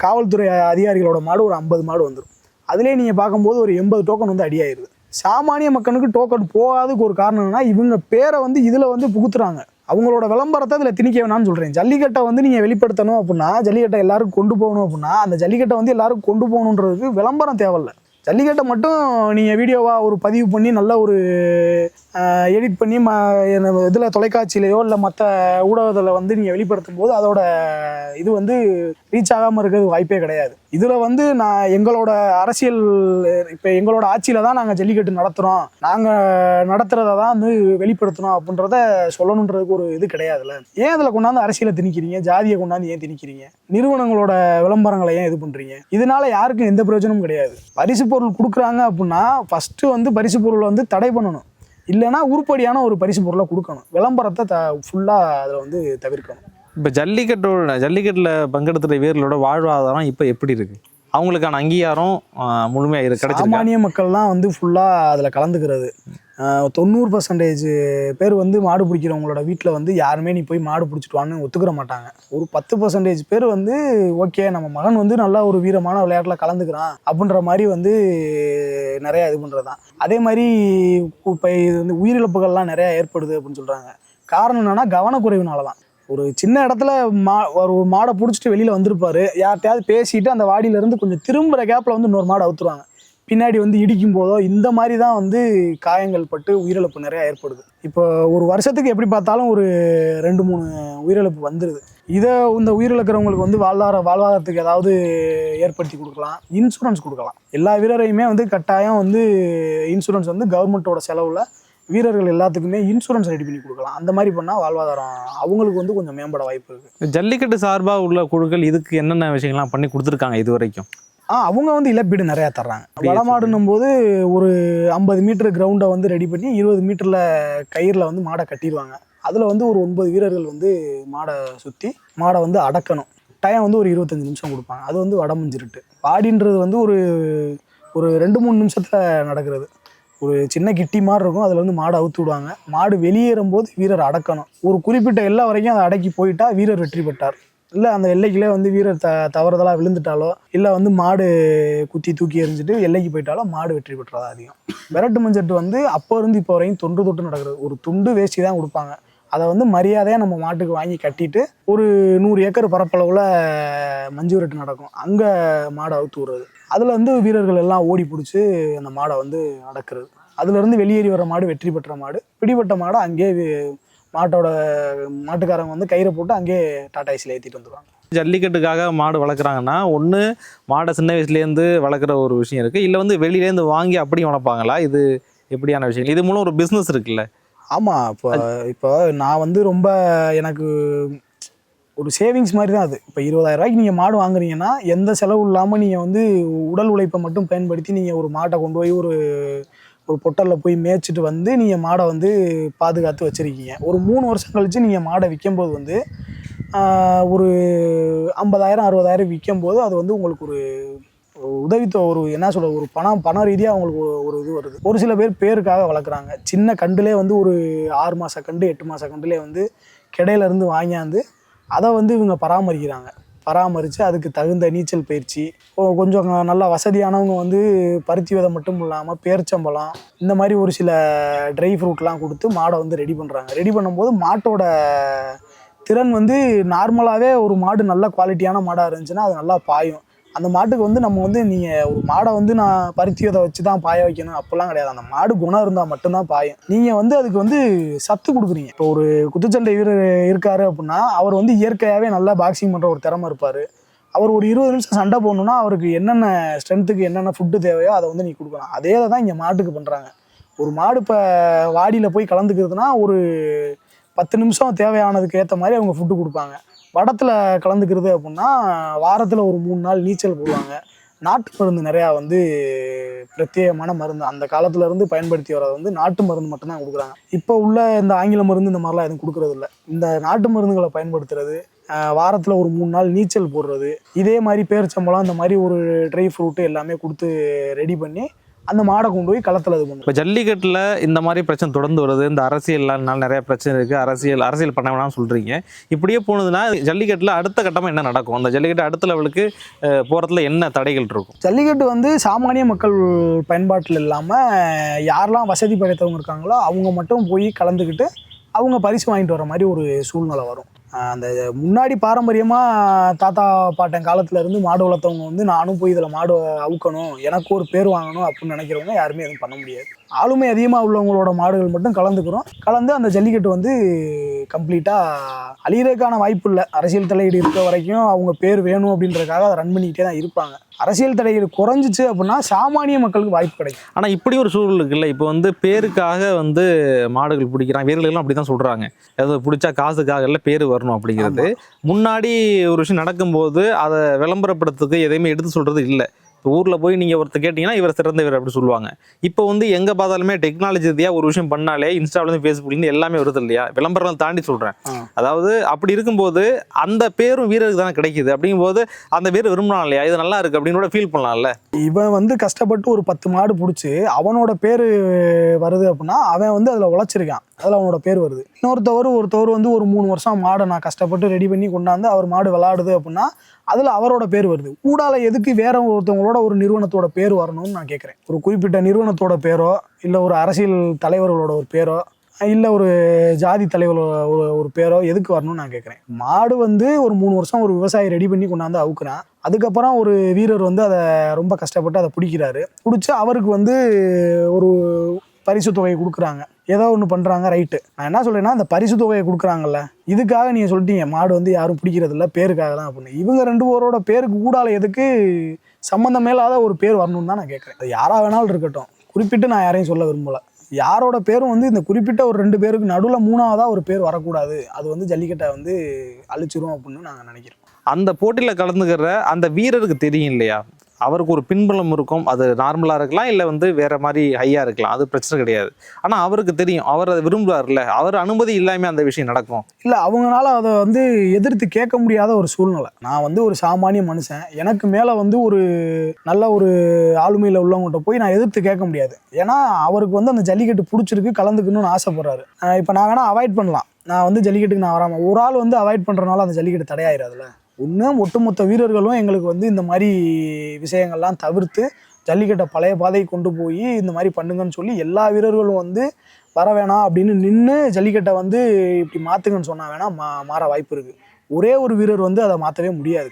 காவல்துறை அதிகாரிகளோட மாடு ஒரு ஐம்பது மாடு வந்துடும் அதுலேயே நீங்கள் பார்க்கும்போது ஒரு எண்பது டோக்கன் வந்து அடியாயிருது. சாமானிய மக்களுக்கு டோக்கன் போகாததுக்கு ஒரு காரணம் என்னன்னா இவங்க பேரை வந்து இதில் வந்து புகுத்துறாங்க. அவங்களோட விளம்பரத்தை இதில் திணிக்க வேணாம்னு சொல்கிறேன் ஜல்லிக்கட்டை வந்து நீங்கள் வெளிப்படுத்தணும் அப்படின்னா ஜல்லிக்கட்டை எல்லாருக்கும் கொண்டு போகணும் அப்படின்னா அந்த ஜல்லிக்கட்டை வந்து எல்லாருக்கும் கொண்டு போகணுன்றதுக்கு விளம்பரம் தேவையில்லை. ஜல்லிக்கட்டை மட்டும் நீங்கள் வீடியோவாக ஒரு பதிவு பண்ணி நல்ல ஒரு எடிட் பண்ணி ம இதில் தொலைக்காட்சியிலையோ இல்லை மற்ற ஊடகத்தில் வந்து நீங்கள் வெளிப்படுத்தும் போது அதோட இது வந்து ரீச் ஆகாமல் இருக்கிறது வாய்ப்பே கிடையாது. இதில் வந்து நான் எங்களோட அரசியல் இப்போ எங்களோட ஆட்சியில் தான் நாங்கள் ஜல்லிக்கட்டு நடத்துகிறோம் நாங்கள் நடத்துகிறத தான் வந்து வெளிப்படுத்தணும் அப்படின்றத சொல்லணுன்றதுக்கு ஒரு இது கிடையாதுல்ல. ஏன் அதில் கொண்டாந்து அரசியலை திணிக்கிறீங்க? ஜாதியை கொண்டாந்து ஏன் திணிக்கிறீங்க? நிறுவனங்களோட விளம்பரங்களை ஏன் இது பண்ணுறீங்க இதனால யாருக்கும் எந்த பிரயோஜனமும் கிடையாது. பரிசு பொருள் கொடுக்குறாங்க அப்படின்னா ஃபஸ்ட்டு வந்து பரிசு பொருளை வந்து தடை பண்ணணும். இல்லைன்னா உருப்படியான ஒரு பரிசு பொருளை கொடுக்கணும். விளம்பரத்தை த ஃபுல்லாக அதில் வந்து தவிர்க்கணும்.
இப்போ ஜல்லிக்கட்டோட ஜல்லிக்கட்டுல பங்கெடுத்துற வீரர்களோட வாழ்வாதாரம் இப்போ எப்படி இருக்கு? அவங்களுக்கான அங்கீகாரம் ஆஹ், முழுமையா இருக்கு கிடைச்சிருக்கா?
சாமானிய மக்கள்லாம் வந்து ஃபுல்லாக அதில் கலந்துக்கிறது. தொண்ணூறு பர்சன்டேஜ் பேர் வந்து மாடு பிடிக்கிறவங்களோட வீட்டில் வந்து யாருமே நீ போய் மாடு பிடிச்சிட்டு வான்னு ஒத்துக்கிற மாட்டாங்க. ஒரு பத்து பர்சன்டேஜ் பேர் வந்து ஓகே நம்ம மகன் வந்து நல்லா ஒரு வீரமான விளையாட்டில் கலந்துக்கிறான் அப்படின்ற மாதிரி வந்து நிறையா இது பண்ணுறது தான் அதே மாதிரி இப்போ இது வந்து உயிரிழப்புகள்லாம் நிறையா ஏற்படுது அப்படின்னு சொல்கிறாங்க காரணம் என்னென்னா கவனக்குறைவுனால தான் ஒரு சின்ன இடத்துல மா ஒரு மாடை பிடிச்சிட்டு வெளியில் வந்திருப்பாரு. யார்கிட்டயாவது பேசிட்டு அந்த வாடியிலேருந்து கொஞ்சம் திரும்புகிற கேப்பில் வந்து இன்னொரு மாடை அவுத்துருவாங்க. பின்னாடி வந்து இடிக்கும் போதோ இந்த மாதிரி தான் வந்து காயங்கள் பட்டு உயிரிழப்பு நிறையா ஏற்படுது. இப்போ ஒரு வருஷத்துக்கு எப்படி பார்த்தாலும் ஒரு ரெண்டு மூணு உயிரிழப்பு வந்துடுது இதை இந்த உயிரிழக்கிறவங்களுக்கு வந்து வாழ்வார வாழ்வாதாரத்துக்கு ஏதாவது ஏற்படுத்தி கொடுக்கலாம். இன்சூரன்ஸ் கொடுக்கலாம். எல்லா வீரரையுமே வந்து கட்டாயம் வந்து இன்சூரன்ஸ் வந்து கவர்மெண்ட்டோட செலவில் வீரர்கள் எல்லாத்துக்குமே இன்சூரன்ஸ் ரெடி பண்ணி கொடுக்கலாம். அந்த மாதிரி பண்ணால் வாழ்வாதாரம் அவங்களுக்கு வந்து கொஞ்சம் மேம்பட வாய்ப்பு இருக்குது
ஜல்லிக்கட்டு சார்பாக உள்ள குழுக்கள் இதுக்கு என்னென்ன விஷயங்கள்லாம் பண்ணி கொடுத்துருக்காங்க இது வரைக்கும்
ஆ அவங்க வந்து இழப்பீடு நிறையா தர்றாங்க. வளமாடுன்னும் போது ஒரு ஐம்பது மீட்டர் கிரவுண்டை வந்து ரெடி பண்ணி இருபது மீட்டரில் கயிறில் வந்து மாடை கட்டிடுவாங்க. அதில் வந்து ஒரு ஒன்பது வீரர்கள் வந்து மாடை சுற்றி மாடை வந்து அடக்கணும். டைம் வந்து ஒரு இருபத்தஞ்சு நிமிஷம் கொடுப்பாங்க. அது வந்து வடமுஞ்சிருட்டு. பாடின்றது வந்து ஒரு ஒரு ரெண்டு மூணு நிமிஷத்தில் நடக்கிறது. ஒரு சின்ன கிட்டி மாதிரி இருக்கும். அதில் வந்து மாடு அவுத்து விடுவாங்க. மாடு வெளியேறும் போது வீரர் அடக்கணும். ஒரு குறிப்பிட்ட எல்லை வரைக்கும் அதை அடக்கி போயிட்டா வீரர் வெற்றி பெற்றார். இல்லை அந்த எல்லைக்குள்ளே வந்து வீரர் த தவறுதலாக விழுந்துட்டாலோ இல்லை வந்து மாடு குத்தி தூக்கி எறிஞ்சிட்டு எல்லைக்கு போயிட்டாலோ மாடு வெற்றி பெற்றதா அதிகம். விரட்டு மஞ்சட்டு வந்து அப்போ இருந்து இப்போ வரையும் தொன்று தொட்டு நடக்கிறது ஒரு துண்டு வேஷ்டி தான் கொடுப்பாங்க. அதை வந்து மரியாதையாக நம்ம மாட்டுக்கு வாங்கி கட்டிட்டு ஒரு நூறு ஏக்கர் பரப்பளவில் மஞ்சு விரட்டு நடக்கும். அங்கே மாடை அவுத்து விடுறது. அதில் வந்து வீரர்கள் எல்லாம் ஓடி பிடிச்சி அந்த மாடை வந்து நடக்கிறது. அதுலேருந்து வெளியேறி வர மாடு வெற்றி பெற்ற மாடு பிடிபட்ட மாடை அங்கேயே மாட்டோட மாட்டுக்காரங்க வந்து கயிறை போட்டு அங்கேயே டாடா ஏசியில் ஏற்றிட்டு வந்துடுவாங்க
ஜல்லிக்கட்டுக்காக மாடு வளர்க்குறாங்கன்னா ஒன்று மாடை சின்ன வயசுலேருந்து வளர்க்குற ஒரு விஷயம் இருக்குது இல்லை வந்து வெளியிலேருந்து வாங்கி அப்படியும் வளர்ப்பாங்களா? இது எப்படியான விஷயங்கள் இது மூலம் ஒரு பிஸ்னஸ் இருக்குல்ல?
ஆமாம் இப்போ இப்போ நான் வந்து ரொம்ப எனக்கு ஒரு சேவிங்ஸ் மாதிரி தான் அது. இப்போ இருபதாயிரம் ரூபாய்க்கு நீங்கள் மாடு வாங்குறீங்கன்னா எந்த செலவு இல்லாமல் நீங்கள் வந்து உடல் உழைப்பை மட்டும் பயன்படுத்தி நீங்கள் ஒரு மாட்டை கொண்டு போய் ஒரு ஒரு பொட்டலில் போய் மேய்ச்சிட்டு வந்து நீங்கள் மாடை வந்து பாதுகாத்து வச்சுருக்கீங்க. ஒரு மூணு வருஷம் கழித்து நீங்கள் மாடை விற்கும்போது வந்து ஒரு ஐம்பதாயிரம் அறுபதாயிரம் விற்கும்போது அது வந்து உங்களுக்கு ஒரு உதவித்தொ ஒரு என்ன சொல்ல ஒரு பணம் பண ரீதியாக அவங்களுக்கு ஒரு- இது வருது. ஒரு சில பேர் பேருக்காக வளர்க்குறாங்க. சின்ன கண்டுலே வந்து ஒரு ஆறு மாத கண்டு எட்டு மாத கண்டுலே வந்து கிடையிலேருந்து வாங்கியாந்து அதை வந்து இவங்க பராமரிக்கிறாங்க. பராமரித்து அதுக்கு தகுந்த நீச்சல் பயிற்சி கொஞ்சம் நல்லா வசதியானவங்க வந்து பருத்தி விதை மட்டும் இல்லாமல் பேர்ச்சம்பழம் இந்த மாதிரி ஒரு சில ட்ரை ஃப்ரூட்லாம் கொடுத்து மாடை வந்து ரெடி பண்ணுறாங்க ரெடி பண்ணும்போது மாட்டோட திறன் வந்து நார்மலாகவே ஒரு மாடு நல்ல குவாலிட்டியான மாடாக இருந்துச்சுன்னா அது நல்லா பாயும். அந்த மாட்டுக்கு வந்து நம்ம வந்து நீங்கள் ஒரு மாடை வந்து நான் பருத்தி வச்சு தான் பாய வைக்கணும் அப்போல்லாம் கிடையாது. அந்த மாடு குணம் இருந்தால் மட்டும்தான் பாயும். நீங்கள் வந்து அதுக்கு வந்து சத்து கொடுக்குறீங்க. இப்போ ஒரு குத்துச்சண்டை வீரர் இருக்காரு அப்படின்னா அவர் வந்து இயற்கையாகவே நல்லா பாக்ஸிங் பண்ணுற ஒரு திறமை இருப்பார். அவர் ஒரு இருபது நிமிஷம் சண்டை போடணுன்னா அவருக்கு என்னென்ன ஸ்ட்ரென்த்துக்கு என்னென்ன ஃபுட்டு தேவையோ அதை வந்து நீ கொடுக்கலாம். அதே தான் இங்கே மாட்டுக்கு பண்ணுறாங்க ஒரு மாடு இப்போ வாடியில் போய் கலந்துக்கிறதுனா ஒரு பத்து நிமிஷம் தேவையானதுக்கு ஏற்ற மாதிரி அவங்க ஃபுட்டு கொடுப்பாங்க. வடத்தில் கலந்துக்கிறது அப்படின்னா வாரத்தில் ஒரு மூணு நாள் நீச்சல் போடுவாங்க. நாட்டு மருந்து நிறையா வந்து பிரத்யேகமான மருந்து. அந்த காலத்துலேருந்து பயன்படுத்தி வரது வந்து நாட்டு மருந்து மட்டும்தான் கொடுக்குறாங்க. இப்போ உள்ள இந்த ஆங்கில மருந்து இந்த மாதிரிலாம் எதுவும் கொடுக்குறது இல்லை. இந்த நாட்டு மருந்துகளை பயன்படுத்துறது வாரத்தில் ஒரு மூணு நாள் நீச்சல் போடுறது இதே மாதிரி பேரிச்சம்பழம் இந்த மாதிரி ஒரு ட்ரை ஃப்ரூட்டு எல்லாமே கொடுத்து ரெடி பண்ணி அந்த மாடை கொண்டு போய் களத்தில் இது பண்ணுவோம்
இப்போ ஜல்லிக்கட்டில் இந்த மாதிரி பிரச்சனை தொடர்ந்து வருது. இந்த அரசியல்னால நிறைய பிரச்சனை இருக்குது அரசியல் அரசியல் பண்ண வேணாம்னு சொல்கிறீங்க இப்படியே போனதுன்னா ஜல்லிக்கட்டில் அடுத்த கட்டமாக என்ன நடக்கும்? அந்த ஜல்லிக்கட்டு அடுத்த லெவலுக்கு போகிறதுல என்ன தடைகள் இருக்கும்?
ஜல்லிக்கட்டு வந்து சாமானிய மக்கள் பயன்பாட்டில் இல்லாமல் யாரெல்லாம் வசதி படைத்தவங்க இருக்காங்களோ அவங்க மட்டும் போய் கலந்துக்கிட்டு அவங்க பரிசு வாங்கிட்டு வர மாதிரி ஒரு சூழ்நிலை வரும். அந்த முன்னாடி பாரம்பரியமாக தாத்தா பாட்டன் காலத்துலேருந்து மாடு வளர்த்தவங்க வந்து நானும் போய் இதில் மாடு அவுக்கணும் எனக்கு ஒரு பேர் வாங்கணும் அப்படின்னு நினைக்கிறவங்க யாருமே எதுவும் பண்ண முடியாது. ஆளுமை அதிகமாக உள்ளவங்களோட மாடுகள் மட்டும் கலந்துக்கிறோம். கலந்து அந்த ஜல்லிக்கட்டு வந்து கம்ப்ளீட்டாக அழியிறதுக்கான வாய்ப்பு இல்லை. அரசியல் தலையீடு இருக்க வரைக்கும் அவங்க பேர் வேணும் அப்படின்றதுக்காக அதை ரன் பண்ணிக்கிட்டே தான் இருப்பாங்க. அரசியல் தலையீடு குறைஞ்சிச்சு அப்படின்னா சாமானிய மக்களுக்கு வாய்ப்பு கிடைக்கும்.
ஆனால் இப்படி ஒரு சூழல் இருக்குல்ல இப்போ வந்து பேருக்காக வந்து மாடுகள் பிடிக்கிறாங்க. வீரர்கள்லாம் அப்படி தான் சொல்கிறாங்க ஏதோ பிடிச்சா காசுக்காக இல்லை பேர் வரணும் அப்படிங்கிறது. முன்னாடி ஒரு விஷயம் நடக்கும்போது அதை விளம்பரப்படுத்துறதுக்கு எதையுமே எடுத்து சொல்கிறது இல்லை. ஊரில் போய் நீங்கள் ஒருத்தர் கேட்டிங்கன்னா இவர் சிறந்த வீரர் அப்படி சொல்லுவாங்க. இப்போ வந்து எங்கே பார்த்தாலுமே டெக்னாலஜி ரீதியாக ஒரு விஷயம் பண்ணாலே இன்ஸ்டாலேருந்து ஃபேஸ்புக்லேருந்து எல்லாமே வருது இல்லையா? விளம்பரம் தாண்டி சொல்கிறேன். அதாவது அப்படி இருக்கும்போது அந்த பேரும் வீரருக்கு தானே கிடைக்குது. அப்படிங்கும்போது அந்த பேர் விரும்பலாம் இல்லையா? இது நல்லா இருக்கு அப்படின்னு கூட ஃபீல் பண்ணலாம்ல.
இவன் வந்து கஷ்டப்பட்டு ஒரு பத்து மாடு பிடிச்சி அவனோட பேர் வருது அப்படின்னா அவன் வந்து அதில் உழைச்சிருக்கான். அதில் அவனோட பேர் வருது. இன்னொருத்தவர் ஒருத்தவர் வந்து ஒரு மூணு வருஷம் மாடை நான் கஷ்டப்பட்டு ரெடி பண்ணி கொண்டாந்து அவர் மாடு விளாடுது அப்படின்னா அதில் அவரோட பேர் வருது. ஊடால எதுக்கு வேற ஒருத்தவங்களோட ஒரு நிறுவனத்தோட பேர் வரணும்னு நான் கேட்குறேன் ஒரு குறிப்பிட்ட நிறுவனத்தோட பேரோ இல்லை ஒரு அரசியல் தலைவர்களோட ஒரு பேரோ இல்லை ஒரு ஜாதி தலைவரோட ஒரு ஒரு பேரோ எதுக்கு வரணும்னு நான் கேட்குறேன் மாடு வந்து ஒரு மூணு வருஷம் ஒரு விவசாயி ரெடி பண்ணி கொண்டாந்து அவுக்குறான். அதுக்கப்புறம் ஒரு வீரர் வந்து அதை ரொம்ப கஷ்டப்பட்டு அதை பிடிக்கிறாரு. பிடிச்சி அவருக்கு வந்து ஒரு பரிசு தொகையை கொடுக்குறாங்க. ஏதோ ஒன்று பண்ணுறாங்க ரைட்டு நான் என்ன சொல்கிறேன்னா அந்த பரிசு தொகையை கொடுக்குறாங்கல்ல இதுக்காக நீங்கள் சொல்லிட்டீங்க. மாடு வந்து யாரும் பிடிக்கிறதில்ல பேருக்காக தான் அப்படின்னு. இவங்க ரெண்டு பேரோட பேருக்கு கூடால எதுக்கு சம்மந்தம் இல்லாத ஒரு பேர் வரணும்னு தான் நான் கேட்குறேன் அது யாராக வேணாலும் இருக்கட்டும். குறிப்பிட்டு நான் யாரையும் சொல்ல விரும்பலை. யாரோட பேரும் வந்து இந்த குறிப்பிட்ட ஒரு ரெண்டு பேருக்கு நடுவில் மூணாவதாக ஒரு பேர் வரக்கூடாது. அது வந்து ஜல்லிக்கட்டை வந்து அழிச்சிரும் அப்படின்னு நாங்கள் நினைக்கிறோம்.
அந்த போட்டியில் கலந்துக்கிற அந்த வீரருக்கு தெரியும் இல்லையா? அவருக்கு ஒரு பின்புலம் இருக்கும் அது நார்மலாக இருக்கலாம் இல்லை வந்து வேறு மாதிரி ஹையாக இருக்கலாம். அது பிரச்சனை கிடையாது. ஆனால் அவருக்கு தெரியும். அவர் அதை விரும்புவார்ல அவர் அனுமதி இல்லாமல் அந்த விஷயம் நடக்கும்.
இல்லை அவங்களால அதை வந்து எதிர்த்து கேட்க முடியாத ஒரு சூழ்நிலை. நான் வந்து ஒரு சாமானிய மனுஷன். எனக்கு மேலே வந்து ஒரு நல்ல ஒரு ஆளுமையில் உள்ளவங்கள்ட்ட போய் நான் எதிர்த்து கேட்க முடியாது. ஏன்னா அவருக்கு வந்து அந்த ஜல்லிக்கட்டு பிடிச்சிருக்கு கலந்துக்கணும்னு ஆசைப்படுறாரு. இப்போ நான் வேணால் அவாய்ட் பண்ணலாம். நான் வந்து ஜல்லிக்கட்டுக்கு நான் வராமல் ஒரு ஆள் வந்து அவாய்ட் பண்ணுறனால அந்த ஜல்லிக்கட்டு தடையாயிராதுல்ல? இன்னும் ஒட்டுமொத்த வீரர்களும் எங்களுக்கு வந்து இந்த மாதிரி விஷயங்கள்லாம் தவிர்த்து ஜல்லிக்கட்டை பழைய பாதைக்கு கொண்டு போய் இந்த மாதிரி பண்ணுங்கன்னு சொல்லி எல்லா வீரர்களும் வந்து வர வேணாம் அப்படின்னு நின்று ஜல்லிக்கட்டை வந்து இப்படி மாற்றுங்கன்னு சொன்னால் வேணா மா மாற வாய்ப்பு இருக்குது ஒரே ஒரு வீரர் வந்து அதை மாற்றவே முடியாது.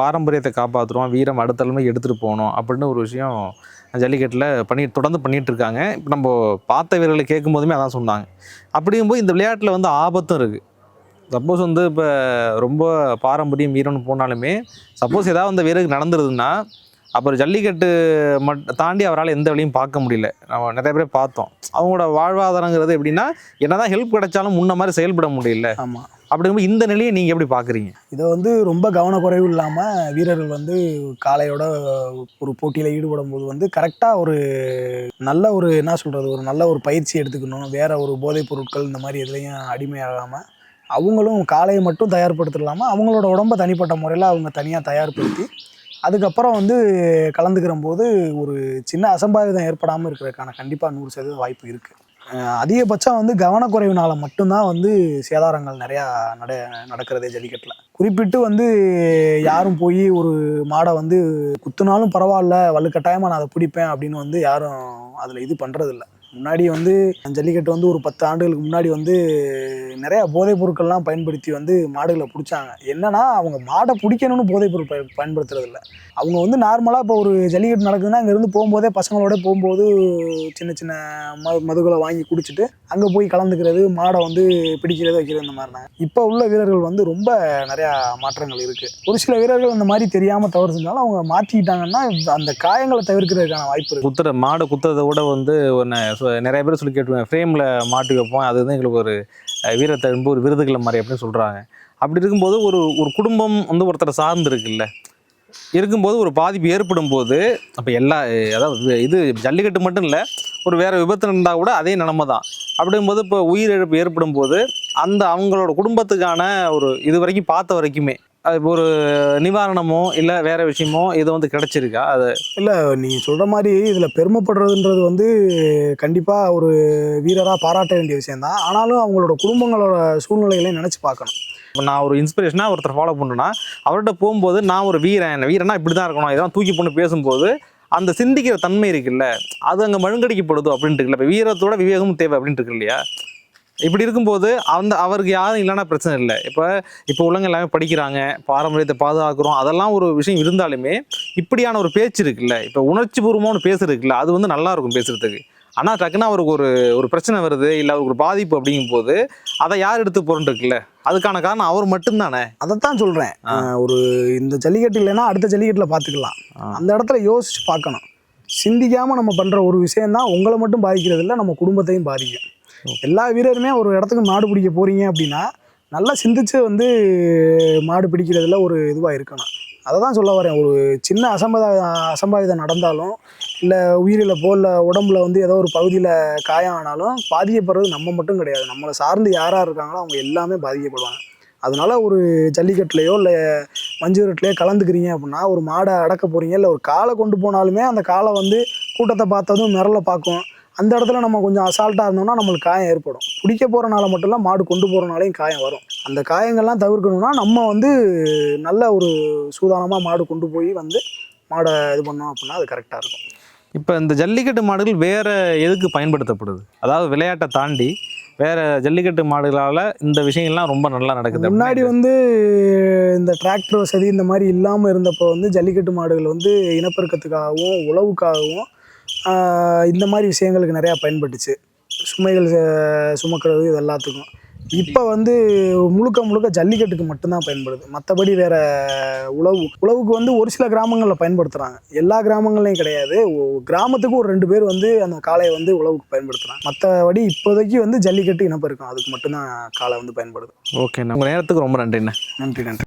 பாரம்பரியத்தை காப்பாற்றுறோம் வீரம் அடுத்த எடுத்துகிட்டு போகணும் அப்படின்னு ஒரு விஷயம் ஜல்லிக்கட்டில் பண்ணி தொடர்ந்து பண்ணிகிட்டு இருக்காங்க. இப்போ நம்ம பார்த்த வீரர்களை கேட்கும் போதுமே அதான் சொன்னாங்க. அப்படிங்கும்போது இந்த விளையாட்டில் வந்து ஆபத்தும் இருக்குது சப்போஸ் வந்து இப்போ ரொம்ப பாரம்பரியம் வீரம்னு போனாலுமே சப்போஸ் ஏதாவது அந்த வீரருக்கு நடந்துருதுன்னா அப்புறம் ஜல்லிக்கட்டு மட் தாண்டி அவரால் எந்த வழியும் பார்க்க முடியல. நம்ம நிறைய பேர் பார்த்தோம். அவங்களோட வாழ்வாதாரங்கிறது எப்படின்னா என்னதான் ஹெல்ப் கிடைச்சாலும் முன்ன மாதிரி செயல்பட முடியல.
ஆமாம்
அப்படிங்கும்போது இந்த நிலையை நீங்கள் எப்படி பார்க்குறீங்க?
இதை வந்து ரொம்ப கவனக்குறைவு இல்லாமல் வீரர்கள் வந்து காளையோட ஒரு போட்டியில் ஈடுபடும் போது வந்து கரெக்டாக ஒரு நல்ல ஒரு என்ன சொல்கிறது ஒரு நல்ல ஒரு பயிற்சி எடுத்துக்கணும். வேற ஒரு போதைப் பொருட்கள் இந்த மாதிரி எதுலேயும் அடிமையாகாமல் அவங்களும் காளையை மட்டும் தயார்படுத்திடலாமல் அவங்களோட உடம்ப தனிப்பட்ட முறையில் அவங்க தனியாக தயார்படுத்தி அதுக்கப்புறம் வந்து கலந்துக்கிற போது ஒரு சின்ன அசம்பாவிதம் ஏற்படாமல் இருக்கிறதுக்கான கண்டிப்பாக நூறு சதவீதம் வாய்ப்பு இருக்குது அதிகபட்சம் வந்து கவனக்குறைவினால் மட்டும்தான் வந்து சேதாரங்கள் நிறையா நட நடக்கிறதே ஜல்லிக்கட்டில். குறிப்பிட்டு வந்து யாரும் போய் ஒரு மாடை வந்து குத்துனாலும் பரவாயில்ல வலுக்கட்டாயமாக நான் அதை பிடிப்பேன் அப்படின்னு வந்து யாரும் அதில் இது பண்ணுறதில்ல முன்னாடி வந்து ஜல்லிக்கட்டு வந்து ஒரு பத்து ஆண்டுகளுக்கு முன்னாடி வந்து நிறையா போதைப் பொருட்கள்லாம் பயன்படுத்தி வந்து மாடுகளை பிடிச்சாங்க. என்னன்னா அவங்க மாடை பிடிக்கணும்னு போதைப் பொருள் பய பயன்படுத்துறது அவங்க வந்து நார்மலாக இப்போ ஒரு ஜல்லிக்கட்டு நடக்குதுன்னா அங்கேருந்து போகும்போதே பசங்களோட போகும்போது சின்ன சின்ன மது மதுகளை வாங்கி குடிச்சிட்டு அங்கே போய் கலந்துக்கிறது மாடை வந்து பிடிக்கிறது வைக்கிறது இந்த மாதிரி இப்போ உள்ள வீரர்கள் வந்து ரொம்ப நிறையா மாற்றங்கள் இருக்குது ஒரு சில வீரர்கள் அந்த மாதிரி தெரியாமல் தவறு செஞ்சாலும் அவங்க மாற்றிக்கிட்டாங்கன்னா அந்த காயங்களை தவிர்க்கிறதுக்கான வாய்ப்பு இருக்குது
குத்துற மாடு குத்துறதை விட வந்து ஒன்று நிறைய பேர் சொல்லி கேட்டுருவேன் ஃப்ரேமில் மாட்டி வைப்போம் அது வந்து எங்களுக்கு ஒரு வீரத்தை ரொம்ப ஒரு விருதுகளை மாதிரி அப்படின்னு சொல்கிறாங்க அப்படி இருக்கும்போது ஒரு ஒரு குடும்பம் வந்து ஒருத்தரை சார்ந்து இருக்குல்ல. இருக்கும்போது ஒரு பாதிப்பு ஏற்படும் போது அப்போ எல்லா அதாவது இது ஜல்லிக்கட்டு மட்டும் இல்லை ஒரு வேறு விபத்து இருந்தால் கூட அதே நிலமை தான். அப்படிங்கும்போது இப்போ உயிரிழப்பு ஏற்படும் போது அந்த அவங்களோட குடும்பத்துக்கான ஒரு இது வரைக்கும் பார்த்த வரைக்குமே ஒரு நிவாரணமோ இல்லை வேற விஷயமோ இது வந்து கிடைச்சிருக்கா? அது
இல்லை நீங்கள் சொல்கிற மாதிரி இதில் பெருமைப்படுறதுன்றது வந்து கண்டிப்பாக ஒரு வீரராக பாராட்ட வேண்டிய விஷயம்தான். ஆனாலும் அவங்களோட குடும்பங்களோட சூழ்நிலைகளையும் நினச்சி பார்க்கணும்.
இப்ப நான் ஒரு இன்ஸ்பிரேஷனாக ஒருத்தர் ஃபாலோ பண்ணுன்னா அவர்கிட்ட போகும்போது நான் ஒரு வீரன் வீரனா இப்படி தான் இருக்கணும் இதெல்லாம் தூக்கி போட்டு பேசும்போது அந்த சிந்திக்கிற தன்மை இருக்குல்ல அது அங்கே மழுங்கடிக்கப்படுதோ அப்படின்ட்டு இருக்குல்ல இப்போ வீரத்தோட விவேகமும் தேவை அப்படின்ட்டு இருக்கு இல்லையா? இப்படி இருக்கும்போது அந்த அவருக்கு யாரும் இல்லைன்னா பிரச்சனை இல்லை. இப்போ இப்போ உள்ளவங்க எல்லாமே படிக்கிறாங்க பாரம்பரியத்தை பாதுகாக்கிறோம் அதெல்லாம் ஒரு விஷயம் இருந்தாலுமே இப்படியான ஒரு பேச்சு இருக்குல்ல இப்போ உணர்ச்சி பூர்வமான பேசு இருக்குல்ல அது வந்து நல்லா இருக்கும் பேசுறதுக்கு. ஆனால் டக்குன்னு அவருக்கு ஒரு ஒரு பிரச்சனை வருது இல்லை அவருக்கு ஒரு பாதிப்பு அப்படிங்கும்போது அதை யார் எடுத்து போறேன்னு இருக்குல்ல அதுக்கான காரணம் அவர் மட்டும்தானே?
அதைத்தான் சொல்கிறேன். ஒரு இந்த ஜல்லிக்கட்டு இல்லைன்னா அடுத்த ஜல்லிக்கட்டில் பார்த்துக்கலாம். அந்த இடத்துல யோசிச்சு பார்க்கணும். சிந்திக்காமல் நம்ம பண்ணுற ஒரு விஷயம்தான் உங்களை மட்டும் பாதிக்கிறது இல்லை நம்ம குடும்பத்தையும் பாதிக்கும். எல்லா வீரருமே ஒரு இடத்துக்கு மாடு பிடிக்க போகிறீங்க அப்படின்னா நல்லா சிந்திச்சு வந்து மாடு பிடிக்கிறதுல ஒரு இதுவாக இருக்கணும். அதை தான் சொல்ல வரேன். ஒரு சின்ன அசம்பத அசம்பாவிதம் நடந்தாலும் இல்லை உயிரிழப்போ இல்லை உடம்புல வந்து ஏதோ ஒரு பகுதியில் காயம் ஆனாலும் பாதிக்கப்படுறது நம்ம மட்டும் கிடையாது. நம்மளை சார்ந்து யாராக இருக்காங்களோ அவங்க எல்லாமே பாதிக்கப்படுவாங்க. அதனால ஒரு ஜல்லிக்கட்டுலையோ இல்லை மஞ்சு கலந்துக்கிறீங்க அப்படின்னா ஒரு மாடை அடக்க போகிறீங்க இல்லை ஒரு காலை கொண்டு போனாலுமே அந்த காலை வந்து கூட்டத்தை பார்த்ததும் மிரள பார்க்கும். அந்த இடத்துல நம்ம கொஞ்சம் அசால்ட்டாக இருந்தோம்னா நம்மளுக்கு காயம் ஏற்படும். பிடிக்க போகிறனால மட்டும் இல்லை மாடு கொண்டு போகிறனாலையும் காயம் வரும். அந்த காயங்கள்லாம் தவிர்க்கணும்னா நம்ம வந்து நல்ல ஒரு சூதானமாக மாடு கொண்டு போய் வந்து மாடை இது பண்ணோம் அப்படின்னா அது கரெக்டாக இருக்கும்.
இப்போ இந்த ஜல்லிக்கட்டு மாடுகள் வேற எதுக்கு பயன்படுத்தப்படுது? அதாவது விளையாட்டை தாண்டி வேற ஜல்லிக்கட்டு மாடுகளால இந்த விஷயங்கள்லாம் ரொம்ப நல்லா நடக்குது
முன்னாடி வந்து இந்த டிராக்டர் வசதி இந்த மாதிரி இல்லாமல் இருந்தப்போ வந்து ஜல்லிக்கட்டு மாடுகள் வந்து இனப்பெருக்கத்துக்காகவும் உழவுக்காகவும் இந்த மாதிரி விஷயங்களுக்கு நிறையா பயன்பட்டுச்சு. சுமைகள் சுமக்கிறது இது எல்லாத்துக்கும். இப்போ வந்து முழுக்க முழுக்க ஜல்லிக்கட்டுக்கு மட்டும்தான் பயன்படுது. மற்றபடி வேற உழவு உழவுக்கு வந்து ஒரு சில கிராமங்களில் பயன்படுத்துகிறாங்க எல்லா கிராமங்கள்லையும் கிடையாது. ஒ- கிராமத்துக்கு ஒரு ரெண்டு பேர் வந்து அந்த காளையை வந்து உழவுக்கு பயன்படுத்துகிறாங்க மற்றபடி இப்போதைக்கு வந்து ஜல்லிக்கட்டு இனப்பெருக்கம். அதுக்கு மட்டும்தான் காளை வந்து பயன்படுது.
ஓகே உங்க நேரத்துக்கு ரொம்ப நன்றிண்ணே.
நன்றி நன்றி.